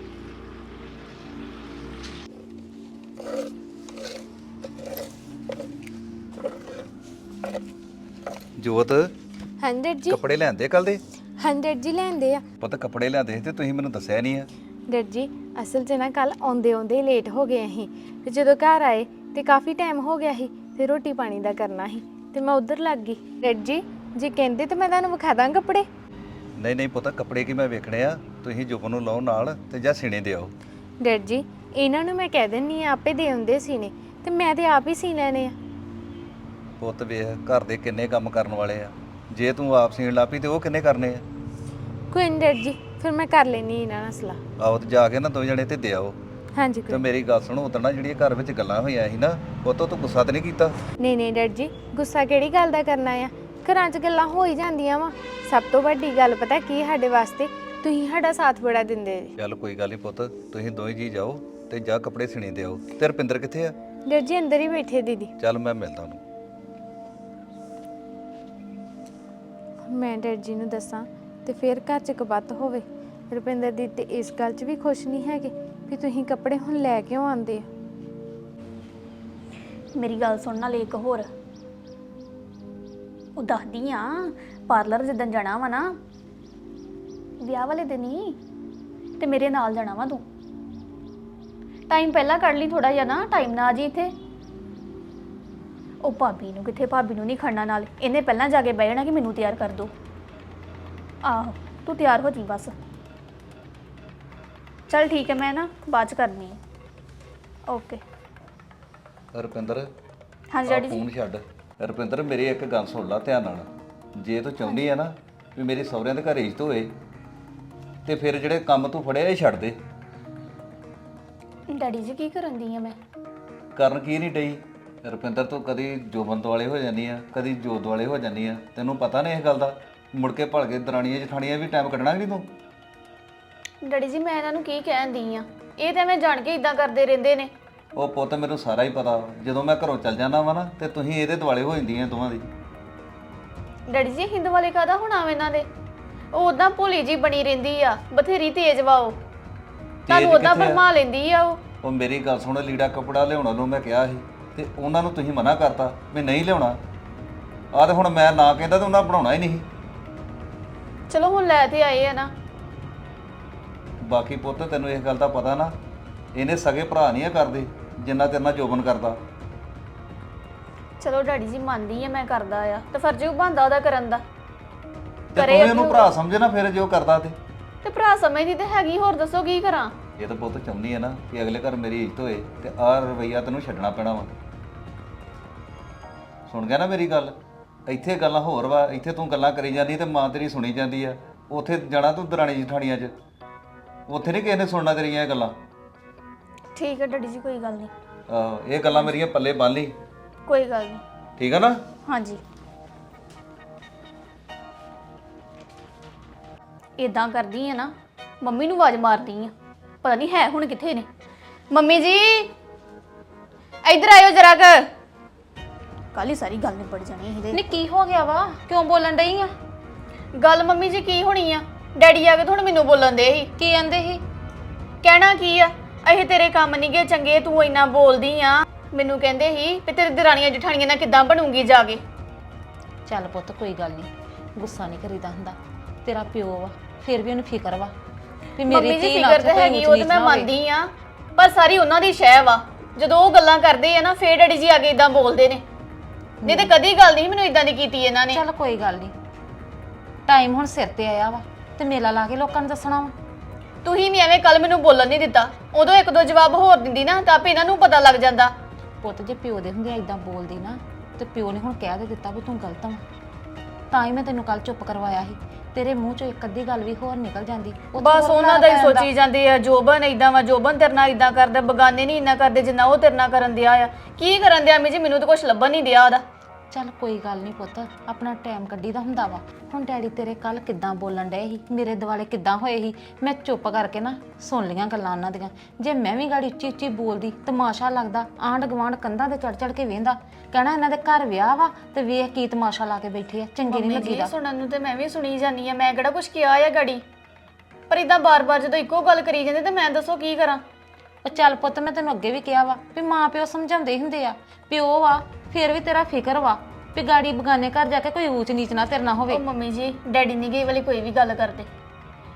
ਜੋਤ 100 ਜੀ। ਕੱਪੜੇ ਲਿਆਂਦੇ ਕੱਲ ਦੇ? 100 ਜੀ ਲੈਂਦੇ ਆ। ਪਤਾ ਕੱਪੜੇ ਲਿਆਂਦੇ ਸੀ ਤੇ ਤੁਸੀਂ ਮੈਨੂੰ ਦੱਸਿਆ ਨਹੀਂ ਆ। ਡੈਡ ਜੀ ਅਸਲ 'ਚ ਨਾ ਕੱਲ ਆਉਂਦੇ ਆਉਂਦੇ ਲੇਟ ਹੋ ਗਏ ਅਸੀਂ। ਤੇ ਜਦੋਂ ਘਰ ਆਏ ਤੇ ਕਾਫੀ ਟਾਈਮ ਹੋ ਗਿਆ ਸੀ ਤੇ ਰੋਟੀ ਪਾਣੀ ਦਾ ਕਰਨਾ ਸੀ ਤੇ ਮੈਂ ਉਧਰ ਲੱਗ ਗਈ। ਡੈਡ ਜੀ ਜੇ ਕਹਿੰਦੇ ਤਾਂ ਮੈਂ ਤੁਹਾਨੂੰ ਵਿਖਾ ਦਾਂ ਕੱਪੜੇ। ਨਹੀਂ ਨਹੀਂ ਪਤਾ ਕੱਪੜੇ ਕੀ ਮੈਂ ਵੇਖਣੇ ਆ? ਤੁਸੀਂ ਜੁਬਨ ਨੂੰ ਲਾਓ ਨਾਲ ਤੇ ਜਾਂ ਸਿਣੇ ਦੇ ਆਓ ਡੈਡ ਜੀ ਇਹਨਾਂ ਨੂੰ ਮੈਂ ਕਹਿ ਦਿੰਨੀ ਆ ਆਪੇ ਦੇ ਹੁੰਦੇ ਸੀਨੇ ਤੇ ਮੈਂ ਤੇ ਆਪ ਹੀ ਸੀ ਲੈਣੇ ਆ। ਪੁੱਤ ਵੇਖ ਘਰ ਦੇ ਕਿੰਨੇ ਕੰਮ ਕਰਨ ਵਾਲੇ ਆ। ਜੇ ਤੂੰ ਆਪ ਸੀਣ ਲੱਪੀ ਤੇ ਉਹ ਕਿੰਨੇ ਕਰਨੇ ਆ? ਕੋਈ ਨਹੀਂ ਡੈਡ ਜੀ ਫਿਰ ਮੈਂ ਕਰ ਲੈਣੀ ਇਹਨਾਂ ਨਾਲ ਸਲਾਹ। ਆਓ ਤੇ ਜਾ ਕੇ ਨਾ ਦੋ ਜਣੇ ਤੇ ਦੇ ਆਓ ਹਾਂਜੀ ਤੇ ਕੋਈ ਮੇਰੀ ਗੱਲ ਸੁਣੋ ਉਦੋਂ ਨਾ ਜਿਹੜੀਆਂ ਘਰ ਵਿੱਚ ਗੱਲਾਂ ਹੋਈਆਂ ਸੀ ਨਾ ਪੁੱਤ ਤੂੰ ਗੁੱਸਾ ਤੇ ਨਹੀਂ ਕੀਤਾ? ਨਹੀਂ ਨਹੀਂ ਡੈਡ ਜੀ ਗੁੱਸਾ ਕਿਹੜੀ ਗੱਲ ਦਾ ਕਰਨਾ ਆ? ਘਰਾਂ 'ਚ ਗੱਲਾਂ ਹੋ ਹੀ ਜਾਂਦੀਆਂ ਵਾ। ਸਭ ਤੋਂ ਵੱਡੀ ਗੱਲ ਪਤਾ ਕੀ ਸਾਡੇ ਵਾਸਤੇ? ਤੁਸੀਂ ਸਾਡਾ ਸਾਥ ਬੜਾ ਦਿੰਦੇ ਜੀ। ਚੱਲ ਕੋਈ ਗੱਲ ਨਹੀਂ ਪੁੱਤ ਤੁਸੀਂ ਦੋਵੇਂ ਜੀ ਜਾਓ ਤੇ ਜਾ ਕੱਪੜੇ ਸਿਣੇ ਦੇ ਆਓ ਤੇ ਰਪਿੰਦਰ ਕਿੱਥੇ ਆ? ਡੈਡ ਜੀ ਅੰਦਰ ਹੀ ਬੈਠੇ ਦੀਦੀ। ਚੱਲ ਮੈਂ ਮਿਲਦਾ ਉਹਨੂੰ। ਮੈਂ ਡੈਡ ਜੀ ਨੂੰ ਦੱਸਾਂ ਤੇ ਫਿਰ ਘਰ 'ਚ ਕਬੱਤ ਹੋਵੇ। ਰੁਪਿੰਦਰ ਦੀ ਤੇ ਇਸ ਗੱਲ 'ਚ ਵੀ ਖੁਸ਼ ਨਹੀਂ ਹੈਗੇ ਵੀ ਤੁਸੀਂ ਕੱਪੜੇ ਹੁਣ ਲੈ ਕਿਉਂ ਆਂਦੇ ਮੇਰੀ ਗੱਲ ਸੁਣਨ ਨਾਲ ਇੱਕ ਹੋਰ। ਉਹ ਦੱਸਦੀ ਆ, ਪਾਰਲਰ ਜਿੱਦਣ ਜਾਣਾ ਵਾ ਨਾ, ਵਿਆਹ ਵਾਲੇ ਦਿਨ ਹੀ, ਤੇ ਮੇਰੇ ਨਾਲ ਜਾਣਾ ਵਾ ਤੂੰ। ਟਾਈਮ ਪਹਿਲਾਂ ਕੱਢ ਲਈ ਥੋੜਾ ਜਿਹਾ ਨਾ ਟਾਈਮ ਨਾ ਆ ਜੀ ਇੱਥੇ। ਉਹ ਭਾਬੀ ਨੂੰ ਕਿੱਥੇ? ਭਾਬੀ ਨੂੰ ਨਹੀਂ ਖੜਨਾ ਨਾਲ। ਇਹਨੇ ਪਹਿਲਾਂ ਜਾ ਕੇ ਬਹਿ ਜਾਣਾ ਕਿ ਮੈਨੂੰ ਤਿਆਰ ਕਰ ਦੋ। ਆਹੋ ਤੂੰ ਤਿਆਰ ਹੋ ਜੀ ਬਸ। ਚਲ ਠੀਕ ਹੈ ਮੈਂ ਨਾ ਬਾਅਦ ਚ ਕਰਨੀ ਹੈ। ਓਕੇ। ਰੁਪਿੰਦਰ ਹਾਂਜੀ ਆਹ ਡੈਡੀ ਜੀ। ਫੋਨ ਛੱਡ। ਰੁਪਿੰਦਰ ਮੇਰੀ ਇੱਕ ਗੱਲ ਸੁਣ ਲੈ ਧਿਆਨ ਨਾਲ। ਜੇ ਤੂੰ ਚਾਹੁੰਦੀ ਆ ਨਾ ਵੀ ਮੇਰੇ ਸਹੁਰਿਆਂ ਦੇ ਘਰ ਇੱਜ਼ਤ ਹੋਏ ਤੇ ਫਿਰ ਜਿਹੜੇ ਕੰਮ ਤੂੰ ਫੜਿਆ ਇਹ ਛੱਡ ਦੇ। ਡੈਡੀ ਜੀ ਕੀ ਕਰਨ ਦੀ ਆ ਮੈਂ? ਕਰਨ ਕੀ ਨਹੀਂ ਡਈ? ਰੁਪਿੰਦਰ ਤੂੰ ਕਦੀ ਜੋਬਨ ਵਾਲੇ ਹੋ ਜਾਂਦੀ ਆ? ਕਦੀ ਜੋਤ ਵਾਲੇ ਹੋ ਜਾਂਦੀ ਆ? ਤੈਨੂੰ ਪਤਾ ਨਹੀਂ ਇਸ ਗੱਲ ਦਾ? ਮੁੜ ਕੇ ਭਲ ਕੇ ਦਰਾਣੀਆਂ ਜਠਾਣੀਆਂ ਵੀ ਟਾਈਮ ਕੱਢਣਾ ਕਿ ਨਹੀਂ ਤੂੰ? ਡੈਡੀ ਜੀ ਮੈਂ ਇਹਨਾਂ ਨੂੰ ਕੀ ਕਹਿਣ ਦੀ ਆ? ਇਹ ਤਾਂ ਮੈਂ ਜਾਣ ਕੇ ਇਦਾਂ ਕਰਦੇ ਰਹਿੰਦੇ ਨੇ। ਉਹ ਪੁੱਤ ਮੈਨੂੰ ਸਾਰਾ ਹੀ ਪਤਾ। ਵਾ। ਜਦੋਂ ਮੈਂ ਘਰੋਂ ਚੱਲ ਜਾਂਦਾ ਵਾ ਨਾ ਤੇ ਤੁਸੀਂ ਇਹਦੇ ਦੁਆਲੇ ਹੋ ਜਾਂਦੀਆਂ ਦੋਵਾਂ ਦੀ। ਡੈਡੀ ਜੀ ਹਿੰਦ ਵਾਲੇ ਕਾਦਾ ਹੋਣਾ ਵਾ ਇਹਨਾਂ ਦੇ? ਉਹ ਉਦਾਂ ਭੋਲੀ ਜੀ ਬਣੀ ਰਹਿੰਦੀ ਆ। ਬਥੇਰੀ ਤੇਜ਼ ਵਾ ਉਹ। ਤੁਹਾਨੂੰ ਉਦਾਂ ਕਿੱਥੇ ਆ? ਲੈਂਦੀ ਆ ਉਹ। ਉਹ ਮੇਰੀ ਗੱਲ ਸੁਣ ਲੀੜਾ ਕਪੜਾ ਲਿਆਉਣ ਨੂੰ ਮੈਂ ਕਿਹਾ ਸੀ। ਤੇ ਉਹਨਾਂ ਨੂੰ ਤੁਸੀਂ ਮਨਾ ਕਰਤਾ ਵੀ ਨਹੀਂ ਲਿਆਉਣਾ। ਆਹ ਤੇ ਹੁਣ ਮੈਂ ਨਾ ਕਹਿੰਦਾ ਤੇ ਉਹਨਾਂ ਬਣਾਉਣਾ ਹੀ ਨਹੀਂ ਚਲੋ ਹੁਣ ਲੈ ਤੇ ਆਏ ਆ ਨਾ। ਬਾਕੀ ਪੁੱਤ ਤੈਨੂੰ ਇਸ ਗੱਲ ਦਾ ਪਤਾ ਨਾ ਇਹਨੇ ਸਗੇ ਭਰਾ ਨਹੀਂ ਆ ਕਰਦੇ ਜਿੰਨਾ ਤੇਰੇ ਨਾਲ ਜੋਬਨ ਕਰਦਾ। ਚਲੋ ਡੈਡੀ ਜੀ ਮੰਨਦੀ ਆ ਮੈਂ ਕਰਦਾ ਆ। ਤੇ ਫਰਜ਼ ਉਹ ਬੰਦਾ ਉਹਦਾ ਕਰਨ ਦਾ। ਤੇ ਕਰੇ ਤੂੰ ਇਹਨੂੰ ਭਰਾ ਸਮਝੇ ਨਾ ਫਿਰ ਜੋ ਕਰਦਾ ਤੇ। ਤੇ ਭਰਾ ਸਮਝਦੀ ਤੇ ਹੈਗੀ ਹੋਰ ਦੱਸੋ ਕੀ ਕਰਾਂ? ਇਹ ਤਾਂ ਪੁੱਤ ਚਾਹੁੰਦੀ ਹੈ ਨਾ ਕਿ ਅਗਲੇ ਘਰ ਮੇਰੀ ਇੱਜ਼ਤ ਹੋਏ ਤੇ ਆਹ ਰਵਈਆ ਤੈਨੂੰ ਛੱਡਣਾ ਪੈਣਾ ਵਾ। ਸੁਣ ਗਿਆ ਨਾ ਮੇਰੀ ਗੱਲ? ਇੱਥੇ ਗੱਲਾਂ ਹੋਰ ਵਾ ਇੱਥੇ ਤੂੰ ਗੱਲਾਂ ਕਰੀ ਜਾਂਦੀ ਤੇ ਮਾਂ ਤੇਰੀ ਸੁਣੀ ਜਾਂਦੀ ਆ। ਉੱਥੇ ਜਾਣਾ ਤੂੰ ਦਰਾਣੀ ਜਠਾਣੀਆਂ 'ਚ? ਉੱਥੇ ਨਹੀਂ ਕਿਸੇ ਨੇ ਸੁਣਨਾ ਤੇਰੀਆਂ ਇਹ ਗੱਲਾਂ? ਠੀਕ ਹੈ ਡੈਡੀ ਜੀ ਕੋਈ ਗੱਲ ਨਹੀਂ ਆਹੋ ਇਹ ਗੱਲਾਂ ਮੇਰੀਆਂ ਪੱਲੇ ਬੰਨ ਲਈ। ਕੋਈ ਗੱਲ ਨਹੀਂ ਠੀਕ ਆ ਨਾ? ਹਾਂਜੀ। ਇਦਾਂ ਕਰਦੀ ਆ ਨਾ ਮੰਮੀ ਨੂੰ ਆਵਾਜ਼ ਮਾਰਦੀ ਆ। ਪਤਾ ਨਹੀਂ ਹੈ ਹੁਣ ਕਿੱਥੇ ਨੇ। ਮੰਮੀ ਜੀ ਇੱਧਰ ਆਇਓ ਜਰਾ ਕ। ਕਾਲੀ ਸਾਰੀ ਗੱਲ ਨਿਬੜ ਜਾਣੀ ਇਹਦੇ। ਨੀ ਕੀ ਹੋ ਗਿਆ ਵਾ? ਕਿਉਂ ਬੋਲਣ ਡਈ ਆ? ਗੱਲ ਮੰਮੀ ਜੀ ਕੀ ਹੋਣੀ ਆ? ਡੈਡੀ ਆ ਕੇ ਤੁਹਾਨੂੰ ਮੈਨੂੰ ਬੋਲਣ ਦੇ ਸੀ। ਕੀ ਕਹਿੰਦੇ ਸੀ? ਕਹਿਣਾ ਕੀ ਆ? ਇਹ ਤੇਰੇ ਕੰਮ ਨਹੀਂਗੇ ਚੰਗੇ ਤੂੰ ਇੰਨਾ ਬੋਲਦੀ ਆ। ਮੈਨੂੰ ਕਹਿੰਦੇ ਸੀ ਵੀ ਤੇਰੀ ਦਰਾਣੀਆਂ ਜਠਾਣੀਆਂ ਨਾਲ ਕਿੱਦਾਂ ਬਣੂਗੀ ਜਾ ਕੇ। ਚੱਲ ਪੁੱਤ ਕੋਈ ਗੱਲ ਨਹੀਂ ਗੁੱਸਾ ਨਹੀਂ ਕਰੀਦਾ ਹੁੰਦਾ। ਤੇਰਾ ਪਿਓ ਵਾ ਫਿਰ ਵੀ ਉਹਨੂੰ ਫਿਕਰ ਵਾ ਵੀ ਮੇਰੀ ਮੰਮੀ ਜੀ ਧੀ ਨਾਲ ਫਿਕਰ ਤਾਂ ਹੈਗੀ ਉਹ ਤਾਂ ਮੈਂ। ਮੰਨਦੀ ਆ। ਪਰ ਸਾਰੀ ਉਹਨਾਂ ਦੀ ਸ਼ੈ ਵਾ। ਜਦੋਂ ਉਹ ਗੱਲਾਂ ਕਰਦੇ ਆ ਨਾ ਫੇਰ ਡੈਡੀ ਜੀ ਆ ਕੇ ਇਦਾਂ ਬੋਲਦੇ ਨੇ। ਨਹੀਂ ਤੇ ਕਦੀ ਗੱਲ ਨਹੀਂ ਮੈਨੂੰ ਇਦਾਂ ਦੀ ਕੀਤੀ ਇਹਨਾਂ ਨੇ। ਚੱਲ ਕੋਈ ਗੱਲ ਨਹੀਂ। ਟਾਈਮ ਹੁਣ ਸਿਰ ਤੇ ਆਇਆ ਵਾ ਤੇ ਮੇਲਾ ਲਾ ਕੇ ਲੋਕਾਂ ਨੂੰ ਦੱਸਣਾ ਵਾ। ਤੁਸੀਂ ਵੀ ਐਵੇਂ ਕੱਲ ਮੈਨੂੰ ਬੋਲਣ ਨਹੀਂ ਦਿੱਤਾ। ਉਦੋਂ ਇੱਕ ਦੋ ਜਵਾਬ ਹੋਰ ਦਿੰਦੀ ਨਾ ਤਾਂ ਆਪੇ ਇਹਨਾਂ ਨੂੰ ਪਤਾ ਲੱਗ ਜਾਂਦਾ। ਪੁੱਤ ਜੇ ਪਿਓ ਦੇ ਹੁੰਦੇ ਇਦਾਂ ਬੋਲਦੀ ਨਾ ਤੇ ਪਿਓ ਨੇ ਹੁਣ ਕਹਿ ਦੇ ਦਿੱਤਾ ਵੀ ਤੂੰ ਗਲਤ ਵਾ। ਤਾਂ ਹੀ ਮੈਂ ਤੈਨੂੰ ਕੱਲ ਚੁੱਪ ਕਰਵਾਇਆ ਸੀ। ਤੇਰੇ ਮੂੰਹ ਚੋਂ ਇੱਕ ਅੱਧੀ ਗੱਲ ਵੀ ਹੋਰ ਨਿਕਲ ਜਾਂਦੀ। ਉਹ ਬਸ ਹੋਰ ਉਹਨਾਂ ਦਾ ਹੀ। ਸੋਚੀ ਜਾਂਦੇ ਆ ਜੋਬਨ ਇਦਾਂ ਵਾ ਜੋਬਨ ਤੇਰੇ ਨਾਲ ਇਦਾਂ ਕਰਦਾ ਬਗਾਨੇ ਨਹੀਂ ਇੰਨਾ ਕਰਦੇ ਜਿੰਨਾ ਉਹ ਤੇਰੇ ਨਾਲ ਕਰਨ ਦਿਆ ਆ। ਕੀ ਕਰਨ ਦਿਆ ਮੀ ਜੀ ਮੈਨੂੰ ਤਾਂ ਕੁਝ ਲੱਭਣ ਨਹੀਂ ਦਿਆ ਉਹਦਾ। ਚੱਲ ਕੋਈ ਗੱਲ ਨਹੀਂ ਪੁੱਤ ਆਪਣਾ ਟਾਈਮ ਕੱਢੀਦਾ ਹੁੰਦਾ ਵਾ। ਹੁਣ ਡੈਡੀ ਤੇਰੇ ਕੱਲ ਕਿੱਦਾਂ ਬੋਲਣ ਡਏ ਸੀ? ਮੇਰੇ ਦਿਵਾਲੇ ਕਿੱਦਾਂ ਹੋਏ ਸੀ? ਮੈਂ ਚੁੱਪ ਕਰਕੇ ਨਾ ਸੁਣ ਲੀਆਂ ਗੱਲਾਂ ਉਹਨਾਂ ਦੀਆਂ। ਜੇ ਮੈਂ ਵੀ ਗਾੜੀ ਉੱਚੀ ਉੱਚੀ ਬੋਲਦੀ ਤਮਾਸ਼ਾ ਲੱਗਦਾ ਆਂਢ ਗਵਾਂਢ ਕੰਧਾਂ ਤੇ ਚੜ ਚੜ ਕੇ ਵੇਂਦਾ ਕਹਿਣਾ ਇਹਨਾਂ ਦੇ ਘਰ ਵਿਆਹ ਵਾ ਤੇ ਵੇਖ ਕੀ ਤਮਾਸ਼ਾ ਲਾ ਕੇ ਬੈਠੇ ਆ ਚੰਗੇ ਨਹੀਂ ਮੰਮੀ ਜੀ ਲੱਗੀਦਾ। ਸੁਣਨ ਨੂੰ ਤੇ ਮੈਂ ਵੀ ਸੁਣੀ ਜਾਂਦੀ ਆ ਮੈਂ ਕਿਹੜਾ ਕੁਝ ਕਿਹਾ ਆ ਗਾੜੀ? ਪਰ ਇਦਾਂ ਬਾਰ-ਬਾਰ ਜਦੋਂ ਇੱਕੋ ਗੱਲ ਕਰੀ ਜਾਂਦੇ ਤੇ ਮੈਂ ਦੱਸੋ ਕੀ ਕਰਾਂ? ਉਹ ਚੱਲ ਪੁੱਤ ਮੈਂ ਤੈਨੂੰ ਅੱਗੇ ਵੀ ਕਿਹਾ ਵਾ ਵੀ ਮਾਂ ਪਿਓ ਸਮਝਾਉਂਦੇ ਹੀ ਹੁੰਦੇ ਆ ਪਿਓ ਵਾ ਫਿਰ ਵੀ ਤੇਰਾ ਫਿਕਰ ਵਾ ਵੀ ਗਾੜੀ ਬਗਾਨੇ ਘਰ ਜਾ ਕੇ ਕੋਈ ਊਚ ਨੀਚ ਨਾ ਤੇਰੇ ਨਾਲ ਹੋਵੇ। ਉਹ ਮੰਮੀ ਜੀ ਡੈਡੀ ਨਹੀਂ ਗਈ ਵਾਲੀ ਕੋਈ ਵੀ ਗੱਲ ਕਰਦੇ।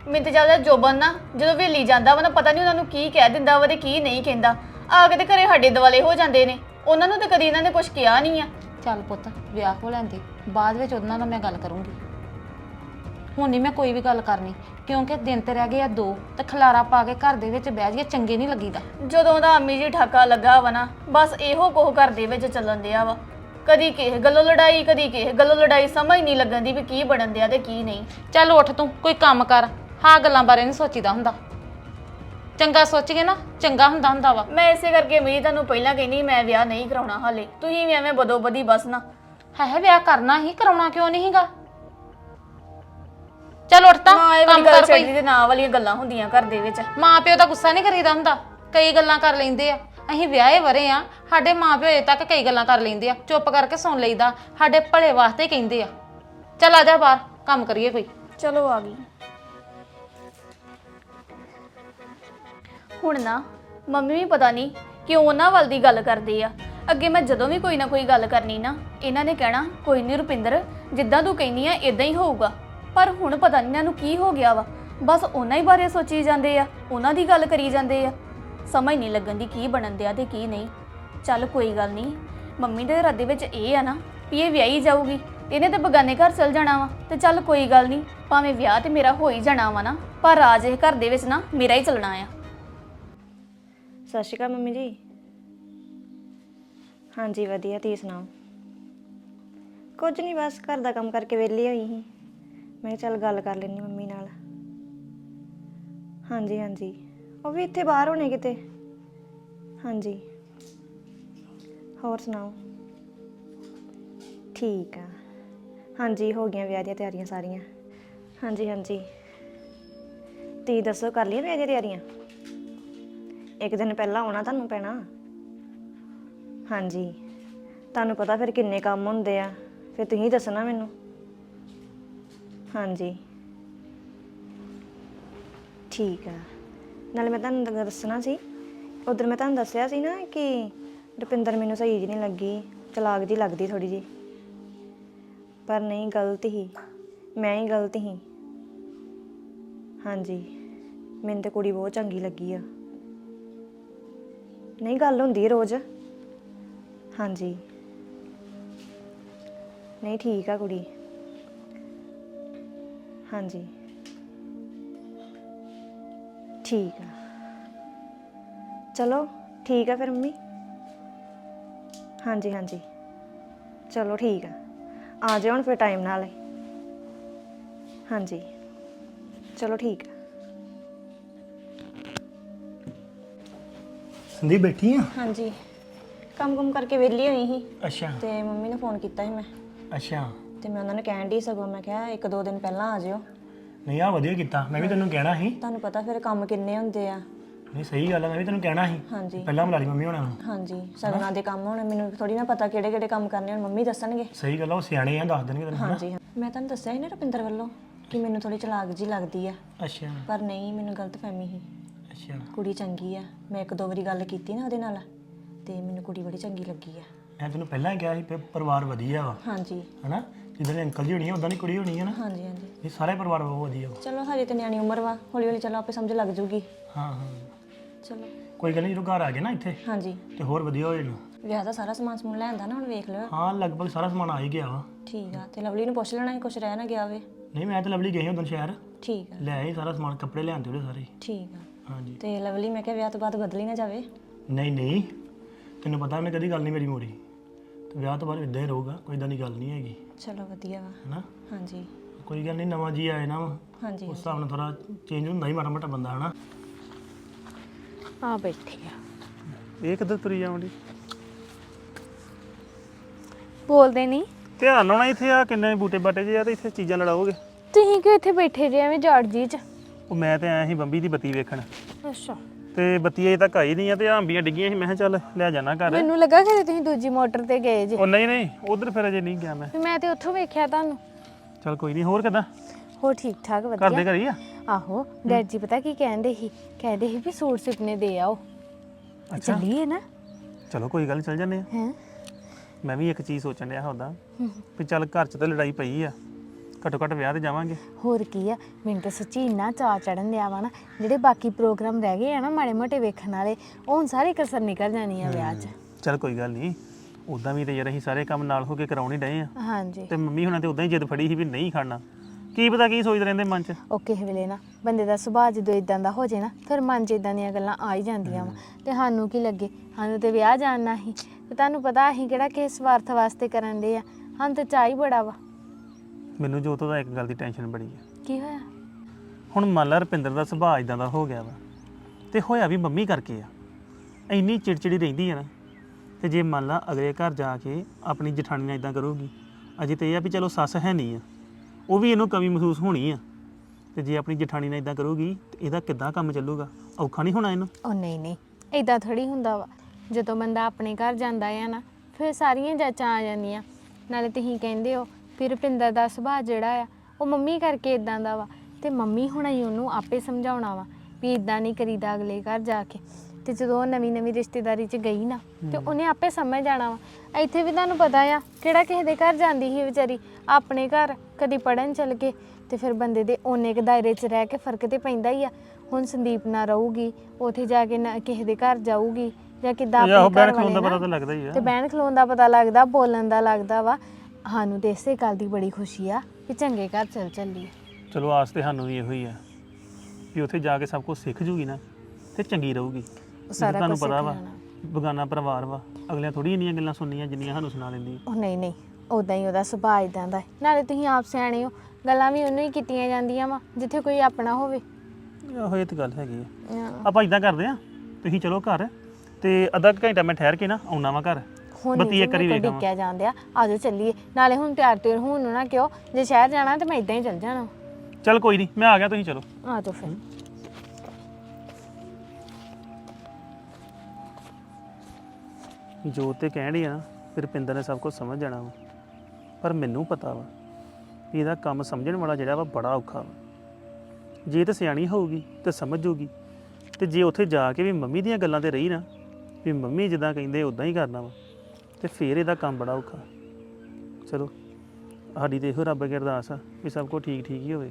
ਮੈਨੂੰ ਤੇ ਜ਼ਿਆਦਾ ਜੋਬਨ ਨਾ ਜਦੋਂ ਵੇਲੀ ਜਾਂਦਾ ਵਾ ਨਾ ਪਤਾ ਨਹੀਂ ਉਹਨਾਂ ਨੂੰ ਕੀ ਕਹਿ ਦਿੰਦਾ ਵਾ ਤੇ ਕੀ ਨਹੀਂ ਕਹਿੰਦਾ। ਆ ਕੇ ਤੇ ਘਰੇ ਸਾਡੇ ਦਿਵਾਲੇ ਹੋ ਜਾਂਦੇ ਨੇ। ਉਹਨਾਂ ਨੂੰ ਤੇ ਕਦੀ ਇਹਨਾਂ ਨੇ ਕੁਝ ਕਿਹਾ ਨਹੀਂ ਆ। ਚੱਲ ਪੁੱਤ ਵਿਆਹ ਹੋ ਲੈਂਦੇ ਬਾਅਦ ਵਿੱਚ ਉਹਨਾਂ ਨਾਲ ਮੈਂ ਗੱਲ ਕਰੂੰਗੀ। ਹੁਣ ਨਹੀਂ ਮੈਂ ਕੋਈ ਵੀ ਗੱਲ ਕਰਨੀ ਕਿਉਂਕਿ ਦਿਨ ਤੇ ਰਹਿ ਗਏ ਆ ਦੋ ਤੇ ਖਲਾਰਾ ਪਾ ਕੇ ਘਰ ਦੇ ਵਿੱਚ ਬਹਿ ਜਾਈਏ ਚੰਗੇ ਨਹੀਂ ਲੱਗੀਦਾ। ਜਦੋਂ ਦਾ ਅੰਮੀ ਜੀ ਠਾਕਾ ਲੱਗਾ ਵਾ ਨਾ ਬਸ ਇਹੋ ਕੋਹ ਘਰ ਦੇ ਵਿੱਚ ਚੱਲਣ ਦਿਆ ਵਾ। ਕਦੀ ਕਿਸੇ ਗੱਲੋਂ ਲੜਾਈ ਕਦੀ ਕਿਸੇ ਗੱਲੋਂ ਲੜਾਈ ਸਮਝ ਨਹੀਂ ਲੱਗਣ ਦੀ ਵੀ ਕੀ ਬਣਨ ਦਿਆ ਤੇ ਕੀ ਨਹੀਂ। ਚੱਲ ਉੱਠ ਤੂੰ ਕੋਈ ਕੰਮ ਕਰ ਹਾਂ ਗੱਲਾਂ ਬਾਰੇ ਨਹੀਂ ਸੋਚੀਦਾ ਹੁੰਦਾ। ਚੰਗਾ ਸੋਚੀਏ ਨਾ ਚੰਗਾ ਹੁੰਦਾ ਹੁੰਦਾ ਵਾ। ਮੈਂ ਇਸੇ ਕਰਕੇ ਮੇਰੀ ਤੁਹਾਨੂੰ ਪਹਿਲਾਂ ਕਹਿੰਦੀ ਮੈਂ ਵਿਆਹ ਨਹੀਂ ਕਰਾਉਣਾ ਹਾਲੇ। ਤੁਸੀਂ ਵੀ ਐਵੇਂ ਬਦੋ ਬਦੀ ਬਸ ਨਾ। ਹੈ ਵਿਆਹ ਕਰਨਾ ਹੀ ਕਰਾਉਣਾ ਕਿਉਂ ਨਹੀਂ ਹੈਗਾ ਚੱਲ ਉੱਠ ਤਾਂ ਨਾ ਇਹ ਕੰਮ ਵਾਲੀ ਗੱਲ ਕਰ ਕੋਈ। ਛੱਡੀ ਤੇ ਨਾ ਵਾਲੀਆਂ ਗੱਲਾਂ ਹੁੰਦੀਆਂ ਘਰ ਦੇ ਵਿੱਚ। ਮਾਂ ਪਿਓ ਦਾ ਗੁੱਸਾ ਨਹੀਂ ਕਰੀਦਾ ਹੁੰਦਾ ਕਈ ਗੱਲਾਂ ਕਰ ਲੈਂਦੇ ਆ। ਅਸੀਂ ਵਿਆਹੇ ਵਰੇ ਆ ਸਾਡੇ ਮਾਂ ਪਿਓ ਅਜੇ ਤੱਕ ਕਈ ਗੱਲਾਂ ਕਰ ਲੈਂਦੇ ਆ ਚੁੱਪ ਕਰਕੇ ਸੁਣ ਲਈਦਾ ਸਾਡੇ ਭਲੇ ਵਾਸਤੇ ਹੀ ਕਹਿੰਦੇ ਆ। ਚੱਲ ਆ ਜਾ ਬਾਹਰ ਕੰਮ ਕਰੀਏ ਕੋਈ। ਚਲੋ ਆ ਗਈ। ਹੁਣ ਨਾ ਮੰਮੀ ਵੀ ਪਤਾ ਨਹੀਂ ਕਿਉਂ ਉਹਨਾਂ ਵੱਲ ਦੀ ਗੱਲ ਕਰਦੇ ਆ। ਅੱਗੇ ਮੈਂ ਜਦੋਂ ਵੀ ਕੋਈ ਨਾ ਕੋਈ ਗੱਲ ਕਰਨੀ ਨਾ ਇਹਨਾਂ ਨੇ ਕਹਿਣਾ ਕੋਈ ਨਹੀਂ ਰੁਪਿੰਦਰ ਜਿੱਦਾਂ ਤੂੰ ਕਹਿੰਦੀ ਆ ਇਦਾਂ ਹੀ ਹੋਊਗਾ। ਪਰ ਹੁਣ ਪਤਾ ਨਹੀਂ ਇਹਨਾਂ ਨੂੰ ਕੀ ਹੋ ਗਿਆ ਵਾ। ਬਸ ਉਹਨਾਂ ਹੀ ਬਾਰੇ ਸੋਚੀ ਜਾਂਦੇ ਆ, ਉਹਨਾਂ ਦੀ ਗੱਲ ਕਰੀ ਜਾਂਦੇ ਆ। ਸਮਝ ਨਹੀਂ ਲੱਗਣ ਦੀ ਕੀ ਬਣਨ ਦਿਆ ਤੇ ਕੀ ਨਹੀਂ। ਚੱਲ ਕੋਈ ਗੱਲ ਨਹੀਂ, ਮੰਮੀ ਦੇ ਇਰਾਦੇ ਵਿੱਚ ਇਹ ਆ ਨਾ ਵੀ ਇਹ ਵਿਆਹੀ ਜਾਊਗੀ ਤੇ ਇਹਨੇ ਤੇ ਬਗਾਨੇ ਘਰ ਚਲ ਜਾਣਾ ਵਾ। ਤੇ ਚੱਲ ਕੋਈ ਗੱਲ ਨਹੀਂ, ਭਾਵੇਂ ਵਿਆਹ ਤੇ ਮੇਰਾ ਹੋ ਹੀ ਜਾਣਾ ਵਾ ਨਾ, ਪਰ ਰਾਜ ਇਹ ਘਰ ਦੇ ਵਿੱਚ ਨਾ ਮੇਰਾ ਹੀ ਚੱਲਣਾ ਆ। ਸਤਿ ਸ਼੍ਰੀ ਅਕਾਲ ਮੰਮੀ ਜੀ। ਹਾਂਜੀ, ਵਧੀਆ। ਤੁਸੀਂ ਸੁਣਾਓ? ਕੁਝ ਨਹੀਂ, ਬਸ ਘਰ ਦਾ ਕੰਮ ਕਰਕੇ ਵਿਹਲੀ ਹੋਈ ਸੀ। ਮੈਂ ਕਿਹਾ ਚੱਲ ਗੱਲ ਕਰ ਲੈਣੀ ਮੰਮੀ ਨਾਲ। ਹਾਂਜੀ ਹਾਂਜੀ। ਉਹ ਵੀ ਇੱਥੇ ਬਾਹਰ ਹੋਣੇ ਕਿਤੇ? ਹਾਂਜੀ। ਹੋਰ ਸੁਣਾਓ? ਠੀਕ ਆ। ਹਾਂਜੀ, ਹੋ ਗਈਆਂ ਵਿਆਹ ਦੀਆਂ ਤਿਆਰੀਆਂ ਸਾਰੀਆਂ। ਹਾਂਜੀ ਹਾਂਜੀ। ਤੁਸੀਂ ਦੱਸੋ, ਕਰ ਲਈਆਂ ਵਿਆਹ ਦੀਆਂ ਤਿਆਰੀਆਂ? ਇੱਕ ਦਿਨ ਪਹਿਲਾਂ ਆਉਣਾ ਤੁਹਾਨੂੰ ਪੈਣਾ। ਹਾਂਜੀ। ਤੁਹਾਨੂੰ ਪਤਾ ਫਿਰ ਕਿੰਨੇ ਕੰਮ ਹੁੰਦੇ ਆ। ਫਿਰ ਤੁਸੀਂ ਦੱਸਣਾ ਮੈਨੂੰ। ਹਾਂਜੀ। ਠੀਕ ਆ। ਨਾਲੇ ਮੈਂ ਤੁਹਾਨੂੰ ਦ- ਦੱਸਣਾ ਸੀ, ਉਧਰ ਮੈਂ ਤੁਹਾਨੂੰ ਦੱਸਿਆ ਸੀ ਨਾ ਕਿ ਰੁਪਿੰਦਰ ਮੈਨੂੰ ਸਹੀ ਜਿਹੀ ਨਹੀਂ ਲੱਗੀ ਚਲਾਕ ਜਿਹੀ ਲੱਗਦੀ ਥੋੜੀ ਜਿਹੀ। ਪਰ ਨਹੀਂ, ਗਲਤ ਹੀ। ਮੈਂ ਹੀ ਗਲਤ ਹੀ। ਹਾਂਜੀ। ਮੈਨੂੰ ਤੇ ਕੁੜੀ ਬਹੁਤ ਚੰਗੀ ਲੱਗੀ ਆ। ਨਹੀਂ, ਗੱਲ ਹੁੰਦੀ ਹੈ ਰੋਜ਼। ਹਾਂਜੀ। ਨਹੀਂ, ਠੀਕ ਆ ਕੁੜੀ। ਹਾਂਜੀ। ਠੀਕ ਆ। ਚਲੋ ਠੀਕ ਆ ਫਿਰ ਮੰਮੀ। ਹਾਂਜੀ ਹਾਂਜੀ। ਚਲੋ ਠੀਕ ਆ। ਆ ਜਾਓ ਹੁਣ ਫਿਰ ਟਾਈਮ ਨਾਲ। ਹਾਂਜੀ। ਚਲੋ ਠੀਕ ਆ। ਸੰਦੀਪ ਬੈਠੀ ਆ? ਹਾਂਜੀ। ਕੰਮ ਕੁਮ ਕਰਕੇ ਵਿਹਲੀ ਹੋਈ ਸੀ। ਅੱਛਾ। ਤੇ ਮੰਮੀ ਨੂੰ ਫੋਨ ਕੀਤਾ ਸੀ ਮੈਂ। ਅੱਛਾ। ਤੇ ਮੈਂ ਉਹਨਾਂ ਨੂੰ ਕਹਿਣ ਦੀ ਸਗੋਂ ਮੈਂ ਕਿਹਾ ਇੱਕ ਦੋ ਦਿਨ ਪਹਿਲਾਂ ਆ ਜਿਓ। ਨਹੀਂ ਆ ਵਧੀਆ ਕੀਤਾ। ਮੈਂ ਵੀ ਤੈਨੂੰ ਕਹਿਣਾ ਸੀ। ਤੁਹਾਨੂੰ ਪਤਾ ਫਿਰ ਕੰਮ ਕਿੰਨੇ ਹੁੰਦੇ ਆ। ਨਹੀਂ ਸਹੀ ਗੱਲ ਆ ਮੈਂ ਵੀ ਤੈਨੂੰ ਕਹਿਣਾ ਸੀ। ਹਾਂਜੀ। ਪਹਿਲਾਂ ਬੁਲਾ ਲਈ ਮੰਮੀ ਹੋਣਾ ਨੂੰ। ਹਾਂਜੀ ਸਗਨਾਂ ਦੇ ਕੰਮ ਹੁਣ ਮੈਨੂੰ ਥੋੜੀ ਨਾ ਪਤਾ ਕਿਹੜੇ ਕਿਹੜੇ ਕੰਮ ਕਰਨੇ ਹੁਣ ਮੰਮੀ ਦੱਸਣਗੇ। ਸਹੀ ਗੱਲ ਆ ਉਹ ਸਿਆਣੇ ਆ ਦੱਸ ਦੇਣਗੇ ਤੈਨੂੰ? ਹਾਂਜੀ ਮੈਂ ਤੁਹਾਨੂੰ ਦੱਸਿਆ ਸੀ ਨਾ ਰੁਪਿੰਦਰ ਵੱਲੋਂ ਕਿ ਮੈਨੂੰ ਥੋੜੀ ਚਲਾਕ ਜੀ ਲੱਗਦੀ ਆ। ਅੱਛਾ। ਪਰ ਨਹੀਂ ਮੈਨੂੰ ਗਲਤ ਫਹਿਮੀ ਸੀ। ਅੱਛਾ। ਕੁੜੀ ਚੰਗੀ ਆ। ਮੈਂ ਇੱਕ ਦੋ ਵਾਰੀ ਗੱਲ ਕੀਤੀ ਨਾ ਉਹਦੇ ਨਾਲ ਤੇ ਮੈਨੂੰ ਕੁੜੀ ਬੜੀ ਚੰਗੀ ਲੱਗੀ ਆ। ਮੈਂ ਤੈਨੂੰ ਪਹਿਲਾਂ ਹੀ ਕਿਹਾ ਸੀ ਪਰਿਵਾਰ ਵਧੀਆ ਵਾ। ਹਾਂਜੀ। ਹਨਾ? ਜਿੱਦਾਂ ਦੀ ਅੰਕਲ ਜੀ ਹੋਣੀ ਆ ਉਦਾਂ ਦੀ ਕੁੜੀ ਹੋਣੀ ਹੈ ਨਾ। ਹਾਂਜੀ ਹਾਂਜੀ। ਇਹ ਸਾਰੇ ਪਰਿਵਾਰ ਬਹੁਤ ਵਧੀਆ ਵਾ। ਚਲੋ ਹਜੇ ਤੇ ਨਿਆਣੀ ਉਮਰ ਵਾ। ਹੌਲੀ ਹੌਲੀ ਚਲੋ ਆਪੇ ਸਮਝ ਲੱਗ ਜੂਗੀ। ਹਾਂ ਹਾਂ। ਚਲੋ। ਕੋਈ ਗੱਲ ਨਹੀਂ ਜਦੋਂ ਘਰ ਆ ਗਏ ਨਾ ਇੱਥੇ ਹਾਂਜੀ। ਤੇ ਹੋਰ ਵਧੀਆ ਹੋ ਜਾਣਾ। ਵਿਆਹ ਦਾ ਸਾਰਾ ਸਮਾਨ ਸਮੂਨ ਲੈਂਦਾ ਨਾ ਹੁਣ ਵੇਖ ਲਿਓ। ਹਾਂ ਲਗਭਗ ਸਾਰਾ ਸਮਾਨ ਆ ਹੀ ਗਿਆ ਵਾ। ਠੀਕ ਆ ਤੇ ਲਵਲੀ ਨੂੰ ਪੁੱਛ ਲੈਣਾ ਕੁਝ ਰਹਿ ਨਾ ਗਿਆ ਵੇ ਨਹੀਂ ਮੈਂ ਤਾਂ ਲਵਲੀ ਗਈ ਉਦੋਂ ਸ਼ਹਿਰ। ਠੀਕ ਆ। ਲੈ ਆਈ ਸਾਰਾ ਸਮਾਨ ਕੱਪੜੇ ਲਿਆਂਦੇ ਉਹਦੇ ਸਾਰੇ। ਠੀਕ ਆ। ਹਾਂਜੀ। ਤੇ ਲਵਲੀ ਮੈਂ ਕਿਹਾ ਵਿਆਹ ਤੋਂ ਬਾਅਦ ਬਦਲੀ ਨਾ ਜਾਵੇ। ਨਹੀਂ ਨਹੀਂ। ਤੈਨੂੰ ਪਤਾ ਮੈਂ ਕਦੀ ਗੱਲ ਨਹੀਂ ਮੇਰੀ ਮੋੜੀ। ਤੇ ਵਿਆਹ ਤੋਂ ਬਾਅਦ ਇਦਾਂ ਹੀ ਰਹੂਗਾ ਕੋਈ ਇਦਾਂ ਦੀ ਗੱਲ ਨਹੀਂ ਹੈਗੀ। ਚਲੋ ਵਧੀਆ ਵਾ। ਹਨਾ? ਹਾਂਜੀ। ਕੋਈ ਗੱਲ ਨਹੀਂ ਨਵਾਂ ਜੀ ਆਏ ਨਾ ਵਾ। ਹਾਂਜੀ ਉਸ ਹਿਸਾਬ ਨਾਲ ਥੋੜਾ ਚੇਂਜ ਹੁੰਦਾ ਹੀ ਮਾੜਾ ਮੋਟਾ ਬੰਦਾ ਹਨਾ? ਆ ਬੈਠੀ ਆ। ਇਹ ਕਿੱਧਰ ਤੁਰੀ ਜਾਵਂਡੀ ਬੋਲਦੇ ਨਹੀਂ। ਧਿਆਨ ਲਾਉਣਾ ਇੱਥੇ ਆ ਕਿੰਨੇ ਬੂਟੇ ਬਾਟੇ ਜੇ ਆ ਤੇ ਇੱਥੇ ਚੀਜ਼ਾਂ ਲੜਾਓਗੇ? ਤੁਸੀਂ ਕਿਉਂ ਇੱਥੇ ਬੈਠੇ ਜੇ ਐਵੇਂ ਜਾੜ ਜੀ ਚ? ਉਹ ਮੈਂ ਤੇ ਆਇਆ ਸੀ ਬੰਬੀ ਦੀ ਬੱਤੀ ਵੇਖਣ। ਅੱਛਾ। ਤੇ ਬੱਤੀ ਅਜੇ ਤੱਕ ਆਈ ਨਹੀਂ ਆ ਤੇ ਆਹ ਅੰਬੀਆਂ ਡਿੱਗੀਆਂ ਸੀ। ਮੈਂ ਕਿਹਾ ਚੱਲ ਲੈ ਜਾਣਾ ਘਰ। ਮੈਨੂੰ ਲੱਗਾ ਕਿ ਤੁਸੀਂ ਦੂਜੀ ਮੋਟਰ ਤੇ ਗਏ ਜੇ। ਉਹ ਨਹੀਂ ਨਹੀਂ ਉਧਰ ਫਿਰ ਅਜੇ ਨਹੀਂ ਗਿਆ ਮੈਂ। ਵੀ ਮੈਂ ਤੇ ਉੱਥੋਂ ਵੇਖਿਆ ਤੁਹਾਨੂੰ। ਚੱਲ ਕੋਈ ਨਹੀਂ ਹੋਰ ਕਿਦਾਂ? ਹੋ ਠੀਕ ਠਾਕ ਘਰ ਦੇ ਵਧੀਆ ਘਰ ਹੀ ਆ? ਆਹੋ ਡੈਡ ਜੀ ਪਤਾ ਕੀ ਕਹਿੰਦੇ ਸੀ? ਕਹਿੰਦੇ ਸੀ ਵੀ ਸੂਟ ਸਿਪਨੇ ਦੇ ਆਓ। ਚੱਲੀਏ ਨਾ। ਚਲੋ ਕੋਈ ਗੱਲ ਨੀ, ਚੱਲ ਜੰਨੇ ਆ। ਹੈ? ਮੈਂ ਵੀ ਇੱਕ ਚੀਜ਼ ਸੋਚਣ ਡਿਆ ਹੁੰਦਾ ਵੀ ਚੱਲ ਘਰ 'ਚ ਤਾਂ ਲੜਾਈ ਪਈ ਆ। ਘੱਟੋ ਘੱਟ ਵਿਆਹ ਤੇ ਜਾਵਾਂਗੇ। ਹੋਰ ਕੀ ਆ ਮੈਨੂੰ ਤਾਂ ਸੱਚੀ ਇੰਨਾ ਚਾਅ ਚੜਨ ਦਿਆ ਵਾ ਨਾ ਜਿਹੜੇ ਬਾਕੀ ਪ੍ਰੋਗਰਾਮ ਰਹਿ ਗਏ ਆ ਨਾ ਮਾੜੇ ਮੋਟੇ ਵੇਖਣ ਵਾਲੇ ਉਹ ਹੁਣ ਸਾਰੇ ਕਸਰ ਨਿਕਲ ਜਾਣੀ ਆ ਵਿਆਹ 'ਚ। ਚੱਲ ਕੋਈ ਗੱਲ ਨਹੀਂ ਉਦਾਂ ਵੀ ਤੇ ਯਾਰ ਅਸੀਂ ਸਾਰੇ ਕੰਮ ਨਾਲ ਹੋ ਕੇ ਕਰਾਉਣ ਡਏ ਆ। ਹਾਂਜੀ। ਤੇ ਮੰਮੀ ਹੁਣਾਂ ਤੇ ਉਦਾਂ ਹੀ ਜਿੱਦ ਫੜੀ ਸੀ ਵੀ ਨਹੀਂ ਖਾਣਾ ਕੀ ਪਤਾ ਕੀ ਸੋਚਦੇ ਰਹਿੰਦੇ ਮਨ 'ਚ। ਉਹ ਕਿਸੇ ਵੇਲੇ ਨਾ ਬੰਦੇ ਦਾ ਸੁਭਾਅ ਜਦੋਂ ਇਦਾਂ ਦਾ ਹੋ ਜੇ ਨਾ ਫਿਰ ਮਨ 'ਚ ਇਦਾਂ ਦੀਆਂ ਗੱਲਾਂ ਆ ਹੀ ਜਾਂਦੀਆਂ ਵਾ। ਤੇ ਸਾਨੂੰ ਕੀ ਲੱਗੇ ਸਾਨੂੰ ਤੇ ਵਿਆਹ ਜਾਣਾ ਹੀ ਤੇ ਤੁਹਾਨੂੰ ਪਤਾ ਅਸੀਂ ਕਿਹੜਾ ਕਿਸੇ ਸਵਾਰਥ ਵਾਸਤੇ ਕਰਨ ਦੇ ਆ ਸਾਨੂੰ ਤੇ ਚਾਹ ਹੀ ਬੜਾ ਵਾ। ਮੈਨੂੰ ਜੋਤੋ ਦਾ ਇੱਕ ਗੱਲ ਦੀ ਟੈਨਸ਼ਨ ਬੜੀ ਆ। ਕੀ ਹੋਇਆ? ਹੁਣ ਮੰਨ ਲਾ ਰਪਿੰਦਰ ਦਾ ਸੁਭਾਅ ਇਦਾਂ ਦਾ ਹੋ ਗਿਆ ਵਾ ਤੇ ਹੋਇਆ ਵੀ ਮੰਮੀ ਕਰਕੇ ਆ। ਇੰਨੀ ਚਿੜਚਿੜੀ ਰਹਿੰਦੀ ਆ ਨਾ ਤੇ ਜੇ ਮੰਨ ਲਾ ਅਗਲੇ ਘਰ ਜਾ ਕੇ ਆਪਣੀ ਜਠਾਣੀ ਨਾਲ ਇਦਾਂ ਕਰੂਗੀ ਅਜੇ ਤੇ ਇਹ ਆ ਵੀ ਚਲੋ ਸੱਸ ਹੈ ਨਹੀਂ ਆ ਉਹ ਵੀ ਇਹਨੂੰ ਕਮੀ ਮਹਿਸੂਸ ਹੋਣੀ ਆ। ਤੇ ਜੇ ਆਪਣੀ ਜਠਾਣੀ ਨਾਲ ਇਦਾਂ ਕਰੂਗੀ ਤੇ ਇਹਦਾ ਕਿੱਦਾਂ ਕੰਮ ਚੱਲੂਗਾ? ਔਖਾ ਨਹੀਂ ਹੋਣਾ ਇਹਨੂੰ? ਉਹ ਨਹੀਂ ਨਹੀਂ ਇਦਾਂ ਥੋੜੀ ਹੁੰਦਾ ਵਾ। ਜਦੋਂ ਬੰਦਾ ਆਪਣੇ ਘਰ ਜਾਂਦਾ ਆ ਨਾ ਫਿਰ ਸਾਰੀਆਂ ਜਾਚਾਂ ਆ ਜਾਂਦੀਆਂ। ਨਾਲੇ ਤੁਸੀਂ ਕਹਿੰਦੇ ਹੋ ਫਿਰ ਰੁਪਿੰਦਰ ਦਾ ਸੁਭਾਅ ਜਿਹੜਾ ਆ ਉਹ ਮੰਮੀ ਕਰਕੇ ਇਦਾਂ ਦਾ ਵਾ ਤੇ ਮੰਮੀ ਹੁਣਾ ਹੀ ਉਹਨੂੰ ਆਪੇ ਸਮਝਾਉਣਾ ਵਾ ਵੀ ਇਦਾਂ ਨਹੀਂ ਕਰੀਦਾ ਅਗਲੇ ਘਰ ਜਾ ਕੇ। ਤੇ ਜਦੋਂ ਉਹ ਨਵੀਂ ਨਵੀਂ ਰਿਸ਼ਤੇਦਾਰੀ 'ਚ ਗਈ ਨਾ ਤੇ ਉਹਨੇ ਆਪੇ ਸਮਝ ਜਾਣਾ ਵਾ। ਇੱਥੇ ਵੀ ਤੁਹਾਨੂੰ ਪਤਾ ਆ ਕਿਹੜਾ ਕਿਸੇ ਦੇ ਘਰ ਜਾਂਦੀ ਸੀ ਵਿਚਾਰੀ ਆਪਣੇ ਘਰ ਕਦੀ ਪੜਨ ਚਲ ਗਏ ਤੇ ਫਿਰ ਬੰਦੇ ਦੇ ਓਨੇ ਕੁ ਦਾਇਰੇ 'ਚ ਰਹਿ ਕੇ ਫ਼ਰਕ ਤੇ ਪੈਂਦਾ ਹੀ ਆ। ਹੁਣ ਸੰਦੀਪ ਨਾਲ ਰਹੂਗੀ ਉਥੇ ਜਾ ਕੇ ਨਾ ਕਿਸੇ ਦੇ ਘਰ ਜਾਊਗੀ ਜਾਂ ਕਿੱਦਾਂ ਆਪਣੇ ਘਰ ਵਾਲੇ ਦਾ ਪਤਾ ਨਾ ਤਾਂ ਲੱਗਦਾ ਹੀ ਆ। ਤੇ ਬਹਿਣ ਖਲੋਣ ਦਾ ਪਤਾ ਲੱਗਦਾ ਬੋਲਣ ਦਾ ਲੱਗਦਾ ਵਾ। ਸਾਨੂੰ ਤੇ ਇਸੇ ਗੱਲ ਦੀ ਬੜੀ ਖੁਸ਼ੀ ਆ ਵੀ ਚੰਗੇ ਘਰ ਚਲ ਚੱਲੀਏ ਚਲੋ ਆਸ ਤੇ ਸਾਨੂੰ ਵੀ ਇਹੋ ਹੀ ਆ ਵੀ ਉੱਥੇ ਜਾ ਕੇ ਸਭ ਕੁਝ ਸਿੱਖ ਜੂਗੀ ਨਾ ਤੇ ਚੰਗੀ ਰਹੂਗੀ ਸਾਰਾ ਤੁਹਾਨੂੰ ਕੁਛ ਪਤਾ ਸਿੱਖ ਵਾ। ਬਗਾਨਾ ਪਰਿਵਾਰ ਵਾ ਅਗਲਿਆਂ ਥੋੜੀ ਇੰਨੀਆਂ ਗੱਲਾਂ ਸੁਣਨੀਆਂ ਜਿੰਨੀਆਂ ਸਾਨੂੰ ਸੁਣਾ ਲੈਂਦੀ ਉਹ ਨਹੀਂ ਨਹੀਂ ਉਦਾਂ ਹੀ ਉਹਦਾ ਸੁਭਾਅ ਇਦਾਂ ਦਾ ਹੈ। ਨਾਲੇ ਤੁਸੀਂ ਆਪ ਸਿਆਣੇ ਹੋ ਗੱਲਾਂ ਵੀ ਉਹਨੂੰ ਹੀ ਕੀਤੀਆਂ ਜਾਂਦੀਆਂ ਵਾ ਜਿੱਥੇ ਕੋਈ ਆਪਣਾ ਹੋਵੇ ਆਹੋ ਇਹ ਤਾਂ ਗੱਲ ਹੈਗੀ ਆ। ਆਪਾਂ ਇਦਾਂ ਕਰਦੇ ਆ ਤੁਸੀਂ ਚਲੋ ਘਰ ਤੇ ਅੱਧਾ ਕੁ ਘੰਟਾ ਮੈਂ ਠਹਿਰ ਕੇ ਨਾ ਆਉਣਾ ਵਾ ਘਰ ਹੁਣ ਬੱਤੀ ਨਹੀਂ ਇੱਕ ਵਾਰੀ ਕੋਈ ਵੇਖ। ਡਿੱਕਿਆ ਜਾਂਦਿਆ ਆਜੋ ਚੱਲੀਏ। ਨਾਲੇ ਹੁਣ ਤਿਆਰ ਤਿਉਰ ਹੋਣ ਨੂੰ ਨਾ ਕਿਉਂ ਜੇ ਸ਼ਹਿਰ ਜਾਣਾ ਤੇ ਮੈਂ ਇਦਾਂ ਹੀ ਚੱਲ ਜਾਣਾ। ਚੱਲ ਕੋਈ ਨਹੀਂ ਮੈਂ ਆ ਗਿਆ ਤੁਸੀਂ ਚਲੋ। ਆਜੋ ਫਿਰ। ਜੋਤ ਤੇ ਕਹਿਣ ਆ ਫਿਰ ਰੁਪਿੰਦਰ ਨੇ ਸਭ ਕੁਝ ਸਮਝ ਜਾਣਾ ਵਾ ਪਰ ਮੈਨੂੰ ਪਤਾ ਵਾ ਵੀ ਇਹਦਾ ਕੰਮ ਸਮਝਣ ਵਾਲਾ ਜਿਹੜਾ ਵਾ ਬੜਾ ਔਖਾ ਵਾ। ਜੇ ਤੇ ਸਿਆਣੀ ਹੋਊਗੀ ਤੇ ਸਮਝ ਜੂਗੀ ਤੇ ਜੇ ਉੱਥੇ ਜਾ ਕੇ ਵੀ ਮੰਮੀ ਦੀਆਂ ਗੱਲਾਂ ਤੇ ਰਹੀ ਨਾ ਵੀ ਮੰਮੀ ਜਿੱਦਾਂ ਕਹਿੰਦੇ ਉਦਾਂ ਹੀ ਕਰਨਾ ਵਾ। ਤੇ ਫੇਰ ਇਹਦਾ ਕੰਮ ਬੜਾ ਔਖਾ। ਚਲੋ ਸਾਡੀ ਤੇ ਇਹੋ ਰੱਬ ਅੱਗੇ ਅਰਦਾਸ ਆ ਵੀ ਸਭ ਕੁਝ ਠੀਕ ਠੀਕ ਹੀ ਹੋਵੇ।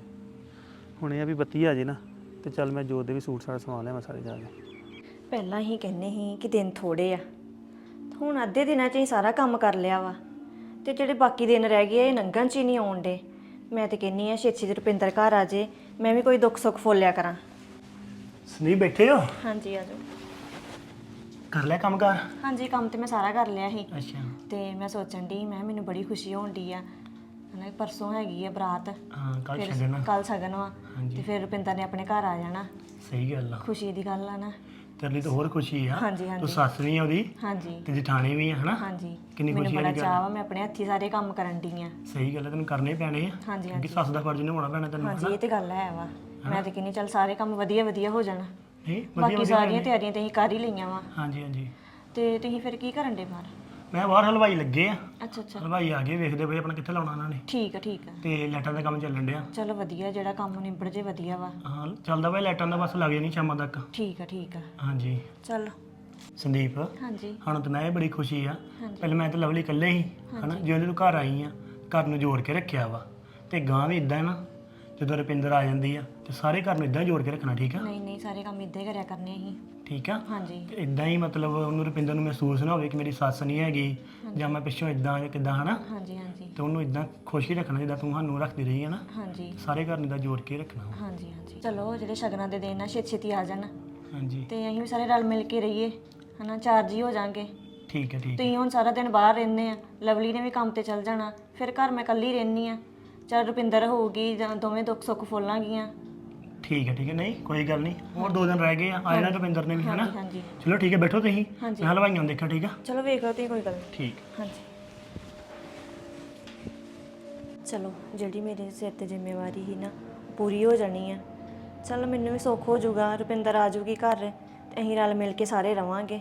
ਹੁਣ ਇਹ ਆ ਵੀ ਬੱਤੀ ਆ ਜੇ ਨਾ ਤੇ ਚੱਲ ਮੈਂ ਜੋਤ ਦੇ ਵੀ ਸੂਟ ਸਾਟ ਸਵਾ ਲਿਆ ਮੈਂ ਸਾਰੇ ਜਾ ਕੇ। ਪਹਿਲਾਂ ਹੀ ਕਹਿੰਨੇ ਸੀ ਕਿ ਦਿਨ ਥੋੜੇ ਆ। ਹੁਣ ਅੱਧੇ ਦਿਨਾਂ 'ਚ ਹੀ ਸਾਰਾ ਕੰਮ ਕਰ ਲਿਆ ਵਾ। ਤੇ ਜਿਹੜੇ ਬਾਕੀ ਦਿਨ ਰਹਿ ਗਏ ਇਹ ਨੰਗਨ 'ਚ ਹੀ ਨਹੀਂ ਆਉਣ ਦੇ। ਮੈਂ ਤੇ ਕਹਿੰਨੀ ਆ ਛੇਤੀ ਛੇਤੀ ਰੁਪਿੰਦਰ ਘਰ ਆ ਜੇ ਮੈਂ ਵੀ ਕੋਈ ਦੁੱਖ ਸੁੱਖ ਫੋਲਿਆ ਕਰਾਂ। ਸੰਦੀਪ ਬੈਠੇ ਹੋ? ਹਾਂਜੀ ਆ ਜਾਓ। ਕਰ ਲਿਆ ਕੰਮ ਕਾਰ? ਹਾਂਜੀ ਕੰਮ ਤੇ ਮੈਂ ਸਾਰਾ ਕਰ ਲਿਆ ਸੀ। ਅੱਛਾ। ਤੇ ਮੈਂ ਸੋਚਣ ਦੀ ਮੈਂ ਕਿਹਾ ਮੈਨੂੰ ਬੜੀ ਖੁਸ਼ੀ ਹੋਣ ਦੀ ਆ। ਹਨਾ ਪਰਸੋਂ ਹੈਗੀ ਆ ਬਰਾਤ। ਹਾਂ ਕੱਲ ਛੱਡਣਾ। ਕੱਲ ਸਗਨ ਵਾ। ਤੇ ਫਿਰ ਰੁਪਿੰਦਰ ਨੇ ਆਪਣੇ ਘਰ ਆ ਜਾਣਾ। ਸਹੀ ਗੱਲ ਆ। ਖੁਸ਼ੀ ਦੀ ਗੱਲ ਆ ਨਾ। ਤੇਰੇ ਲਈ ਤਾਂ ਹੋਰ ਖੁਸ਼ੀ ਆ। ਹਾਂਜੀ, ਤੂੰ ਹਾਂਜੀ। ਸੱਸ ਵੀ ਆ ਉਹਦੀ। ਹਾਂਜੀ। ਤੇ ਜਠਾਣੀ ਵੀ ਆ ਹਨਾ? ਹਾਂਜੀ। ਕਿੰਨੀ ਮੈਨੂੰ ਖੁਸ਼ੀ ਬੜਾ ਵਾਲੀ ਗੱਲ ਚਾਅ ਵਾ ਮੈਂ ਆਪਣੇ ਹੱਥੀ ਸਾਰੇ ਕੰਮ ਕਰਨ ਦੀ ਆ। ਸਹੀ ਗੱਲ ਹੈ ਤੈਨੂੰ ਕਰਨੇ ਪੈਣੇ ਆ। ਹਾਂਜੀ ਕਿਉਂਕਿ ਸੱਸ ਦਾ ਫਰਜ਼ ਨਿਭਾਉਣਾ ਪੈਣਾ ਤੈਨੂੰ ਹਾਂਜੀ ਇਹ ਤੇ ਗੱਲ ਹੈ ਵਾ। ਮੈਂ ਤੇ ਕਿੰਨੀ ਚੱਲ ਸਾਰੇ ਕੰਮ ਵਧੀਆ ਵਧੀਆ ਹੋ ਜਾਣ। ਨਹੀਂ ਵਧੀਆ ਬਾਕੀ ਵਧੀਆ ਸਾਰੀਆਂ ਤਿਆਰੀਆਂ ਤੇ ਅਸੀਂ ਕਰ ਹੀ ਲਈਆਂ ਵਾ। ਹਾਂਜੀ ਹਾਂਜੀ। ਤੇ ਤੁਸੀਂ ਫਿਰ ਕੀ ਕਰਨ ਦੇ ਬਾਹਰ? ਮੈਂ ਬਾਹਰ ਹਲਵਾਈ ਲੱਗੇ ਆ। ਅੱਛਾ ਅੱਛਾ। ਹਲਵਾਈ ਆ ਗਏ ਵੇਖਦੇ ਪਏ ਆਪਣਾ ਕਿੱਥੇ ਲਾਉਣਾ ਉਹਨਾਂ ਨੇ। ਠੀਕ ਆ ਠੀਕ ਆ। ਤੇ ਲਾਈਟਾਂ ਦਾ ਕੰਮ ਚੱਲਣ ਡਿਆ। ਚਲੋ ਵਧੀਆ ਜਿਹੜਾ ਕੰਮ ਨਿਬੜ ਜੇ ਵਧੀਆ ਵਾ। ਹਾਂ ਚੱਲਦਾ ਪਿਆ ਲਾਈਟਾਂ ਦਾ ਬਸ ਲੱਗ ਜਾਣੀ ਸ਼ਾਮਾਂ ਤੱਕ। ਠੀਕ ਆ ਠੀਕ ਆ। ਹਾਂਜੀ। ਚਲੋ। ਸੰਦੀਪ ਹਾਂਜੀ। ਹੁਣ ਤਾਂ ਮੈਂ ਇਹ ਬੜੀ ਖੁਸ਼ੀ ਆ। ਪਹਿਲੇ ਮੈਂ ਤਾਂ ਲਵਲੀ ਇਕੱਲੇ ਹੀ ਹਨਾ ਜਿਉਂ ਤੂੰ ਘਰ ਆਈ ਆ ਘਰ ਨੂੰ ਜੋੜ ਕੇ ਰੱਖਿਆ ਵਾ। ਤੇ ਗਾਂ ਵੀ ਇਦਾਂ ਨਾ ਜਦੋਂ ਰੁਪਿੰਦਰ ਆ ਜਾਂਦੀ ਆ ਤੇ ਸਾਰੇ ਘਰ ਨੂੰ ਇਦਾਂ ਜੋੜ ਕੇ ਰੱਖਣਾ ਠੀਕ ਆ? ਨਹੀਂ ਨਹੀਂ ਸਾਰੇ ਕੰਮ ਇਦਾਂ ਹੀ ਕਰਿਆ ਕਰਨੇ ਅਸੀਂ। ਠੀਕ ਆ? ਹਾਂਜੀ। ਇਦਾਂ ਹੀ ਮਤਲਬ ਉਹਨੂੰ ਰੁਪਿੰਦਰ ਨੂੰ ਮਹਿਸੂਸ ਨਾ ਹੋਵੇ ਕਿ ਮੇਰੀ ਸੱਸ ਨਹੀਂ ਹੈਗੀ ਜਾਂ ਮੈਂ ਪਿੱਛੋਂ ਇਦਾਂ ਜਾਂ ਕਿਦਾਂ ਹਨਾ? ਹਾਂਜੀ ਹਾਂਜੀ। ਤੇ ਉਹਨੂੰ ਇਦਾਂ ਖੁਸ਼ ਹੀ ਰੱਖਣਾ ਜਿੱਦਾਂ ਤੂੰ ਸਾਨੂੰ ਰੱਖਦੀ ਰਹੀ ਹੈ ਨਾ। ਹਾਂਜੀ। ਸਾਰੇ ਘਰ ਨੂੰ ਇਦਾਂ ਜੋੜ ਕੇ ਰੱਖਣਾ। ਹਾਂਜੀ ਹਾਂਜੀ। ਚਲੋ ਜਿਹੜੇ ਸ਼ਗਨਾਂ ਦੇ ਦਿਨ ਆ ਛੇਤੀ ਛੇਤੀ ਆ ਜਾਣ। ਹਾਂਜੀ। ਤੇ ਅਸੀਂ ਵੀ ਸਾਰੇ ਰਲ ਮਿਲ ਕੇ ਰਹੀਏ ਹਨਾ? ਚਾਰ ਜੀ ਹੋ ਜਾਾਂਗੇ ਠੀਕ ਹੈ ਠੀਕ ਹੈ। ਤੁਸੀਂ ਹੁਣ ਸਾਰਾ ਦਿਨ ਬਾਹਰ ਰਹਿੰਦੇ ਆ ਲਵਲੀ ਨੇ ਵੀ ਕੰਮ ਤੇ ਚੱਲ ਜਾਣਾ ਫਿਰ ਘਰ ਮੈਂ ਇਕੱਲੀ ਰਹਿੰਦੀ ਆ। ਚੱਲ ਰੁਪਿੰਦਰ ਹੋਊਗੀ ਜਾਂ ਦੋਵੇਂ ਦੁੱਖ ਸੁੱਖ ਫੋਲਾਂਗੀਆਂ। ਠੀਕ ਹੈ ਠੀਕ ਹੈ ਨਹੀਂ ਕੋਈ ਗੱਲ ਨਹੀਂ। ਹੋਰ ਦੋ ਦਿਨ ਰਹਿ ਗਏ ਆ ਆਏ ਨਾ ਰੁਪਿੰਦਰ ਨੇ ਵੀ ਹਾਂਜੀ। ਚਲੋ ਠੀਕ ਹੈ ਬੈਠੋ ਤੁਸੀਂ। ਹਾਂਜੀ। ਮੈਂ ਹਲਵਾਈਆਂ ਨੂੰ ਦੇਖਾਂ ਠੀਕ ਆ? ਚਲੋ ਵੇਖ ਲਓ ਤੁਸੀਂ ਕੋਈ ਗੱਲ ਨਹੀਂ। ਠੀਕ। ਹਾਂਜੀ। ਚਲੋ ਜਿਹੜੀ ਮੇਰੇ ਸਿਰ ਤੇ ਜ਼ਿੰਮੇਵਾਰੀ ਸੀ ਨਾ ਉਹ ਪੂਰੀ ਹੋ ਜਾਣੀ ਆ। ਚਲ ਮੈਨੂੰ ਵੀ ਸੁੱਖ ਹੋ ਜਾਊਗਾ ਰੁਪਿੰਦਰ ਆ ਜਾਊਗੀ ਘਰ ਤੇ ਅਸੀਂ ਰਲ ਮਿਲ ਕੇ ਸਾਰੇ ਰਵਾਂਗੇ।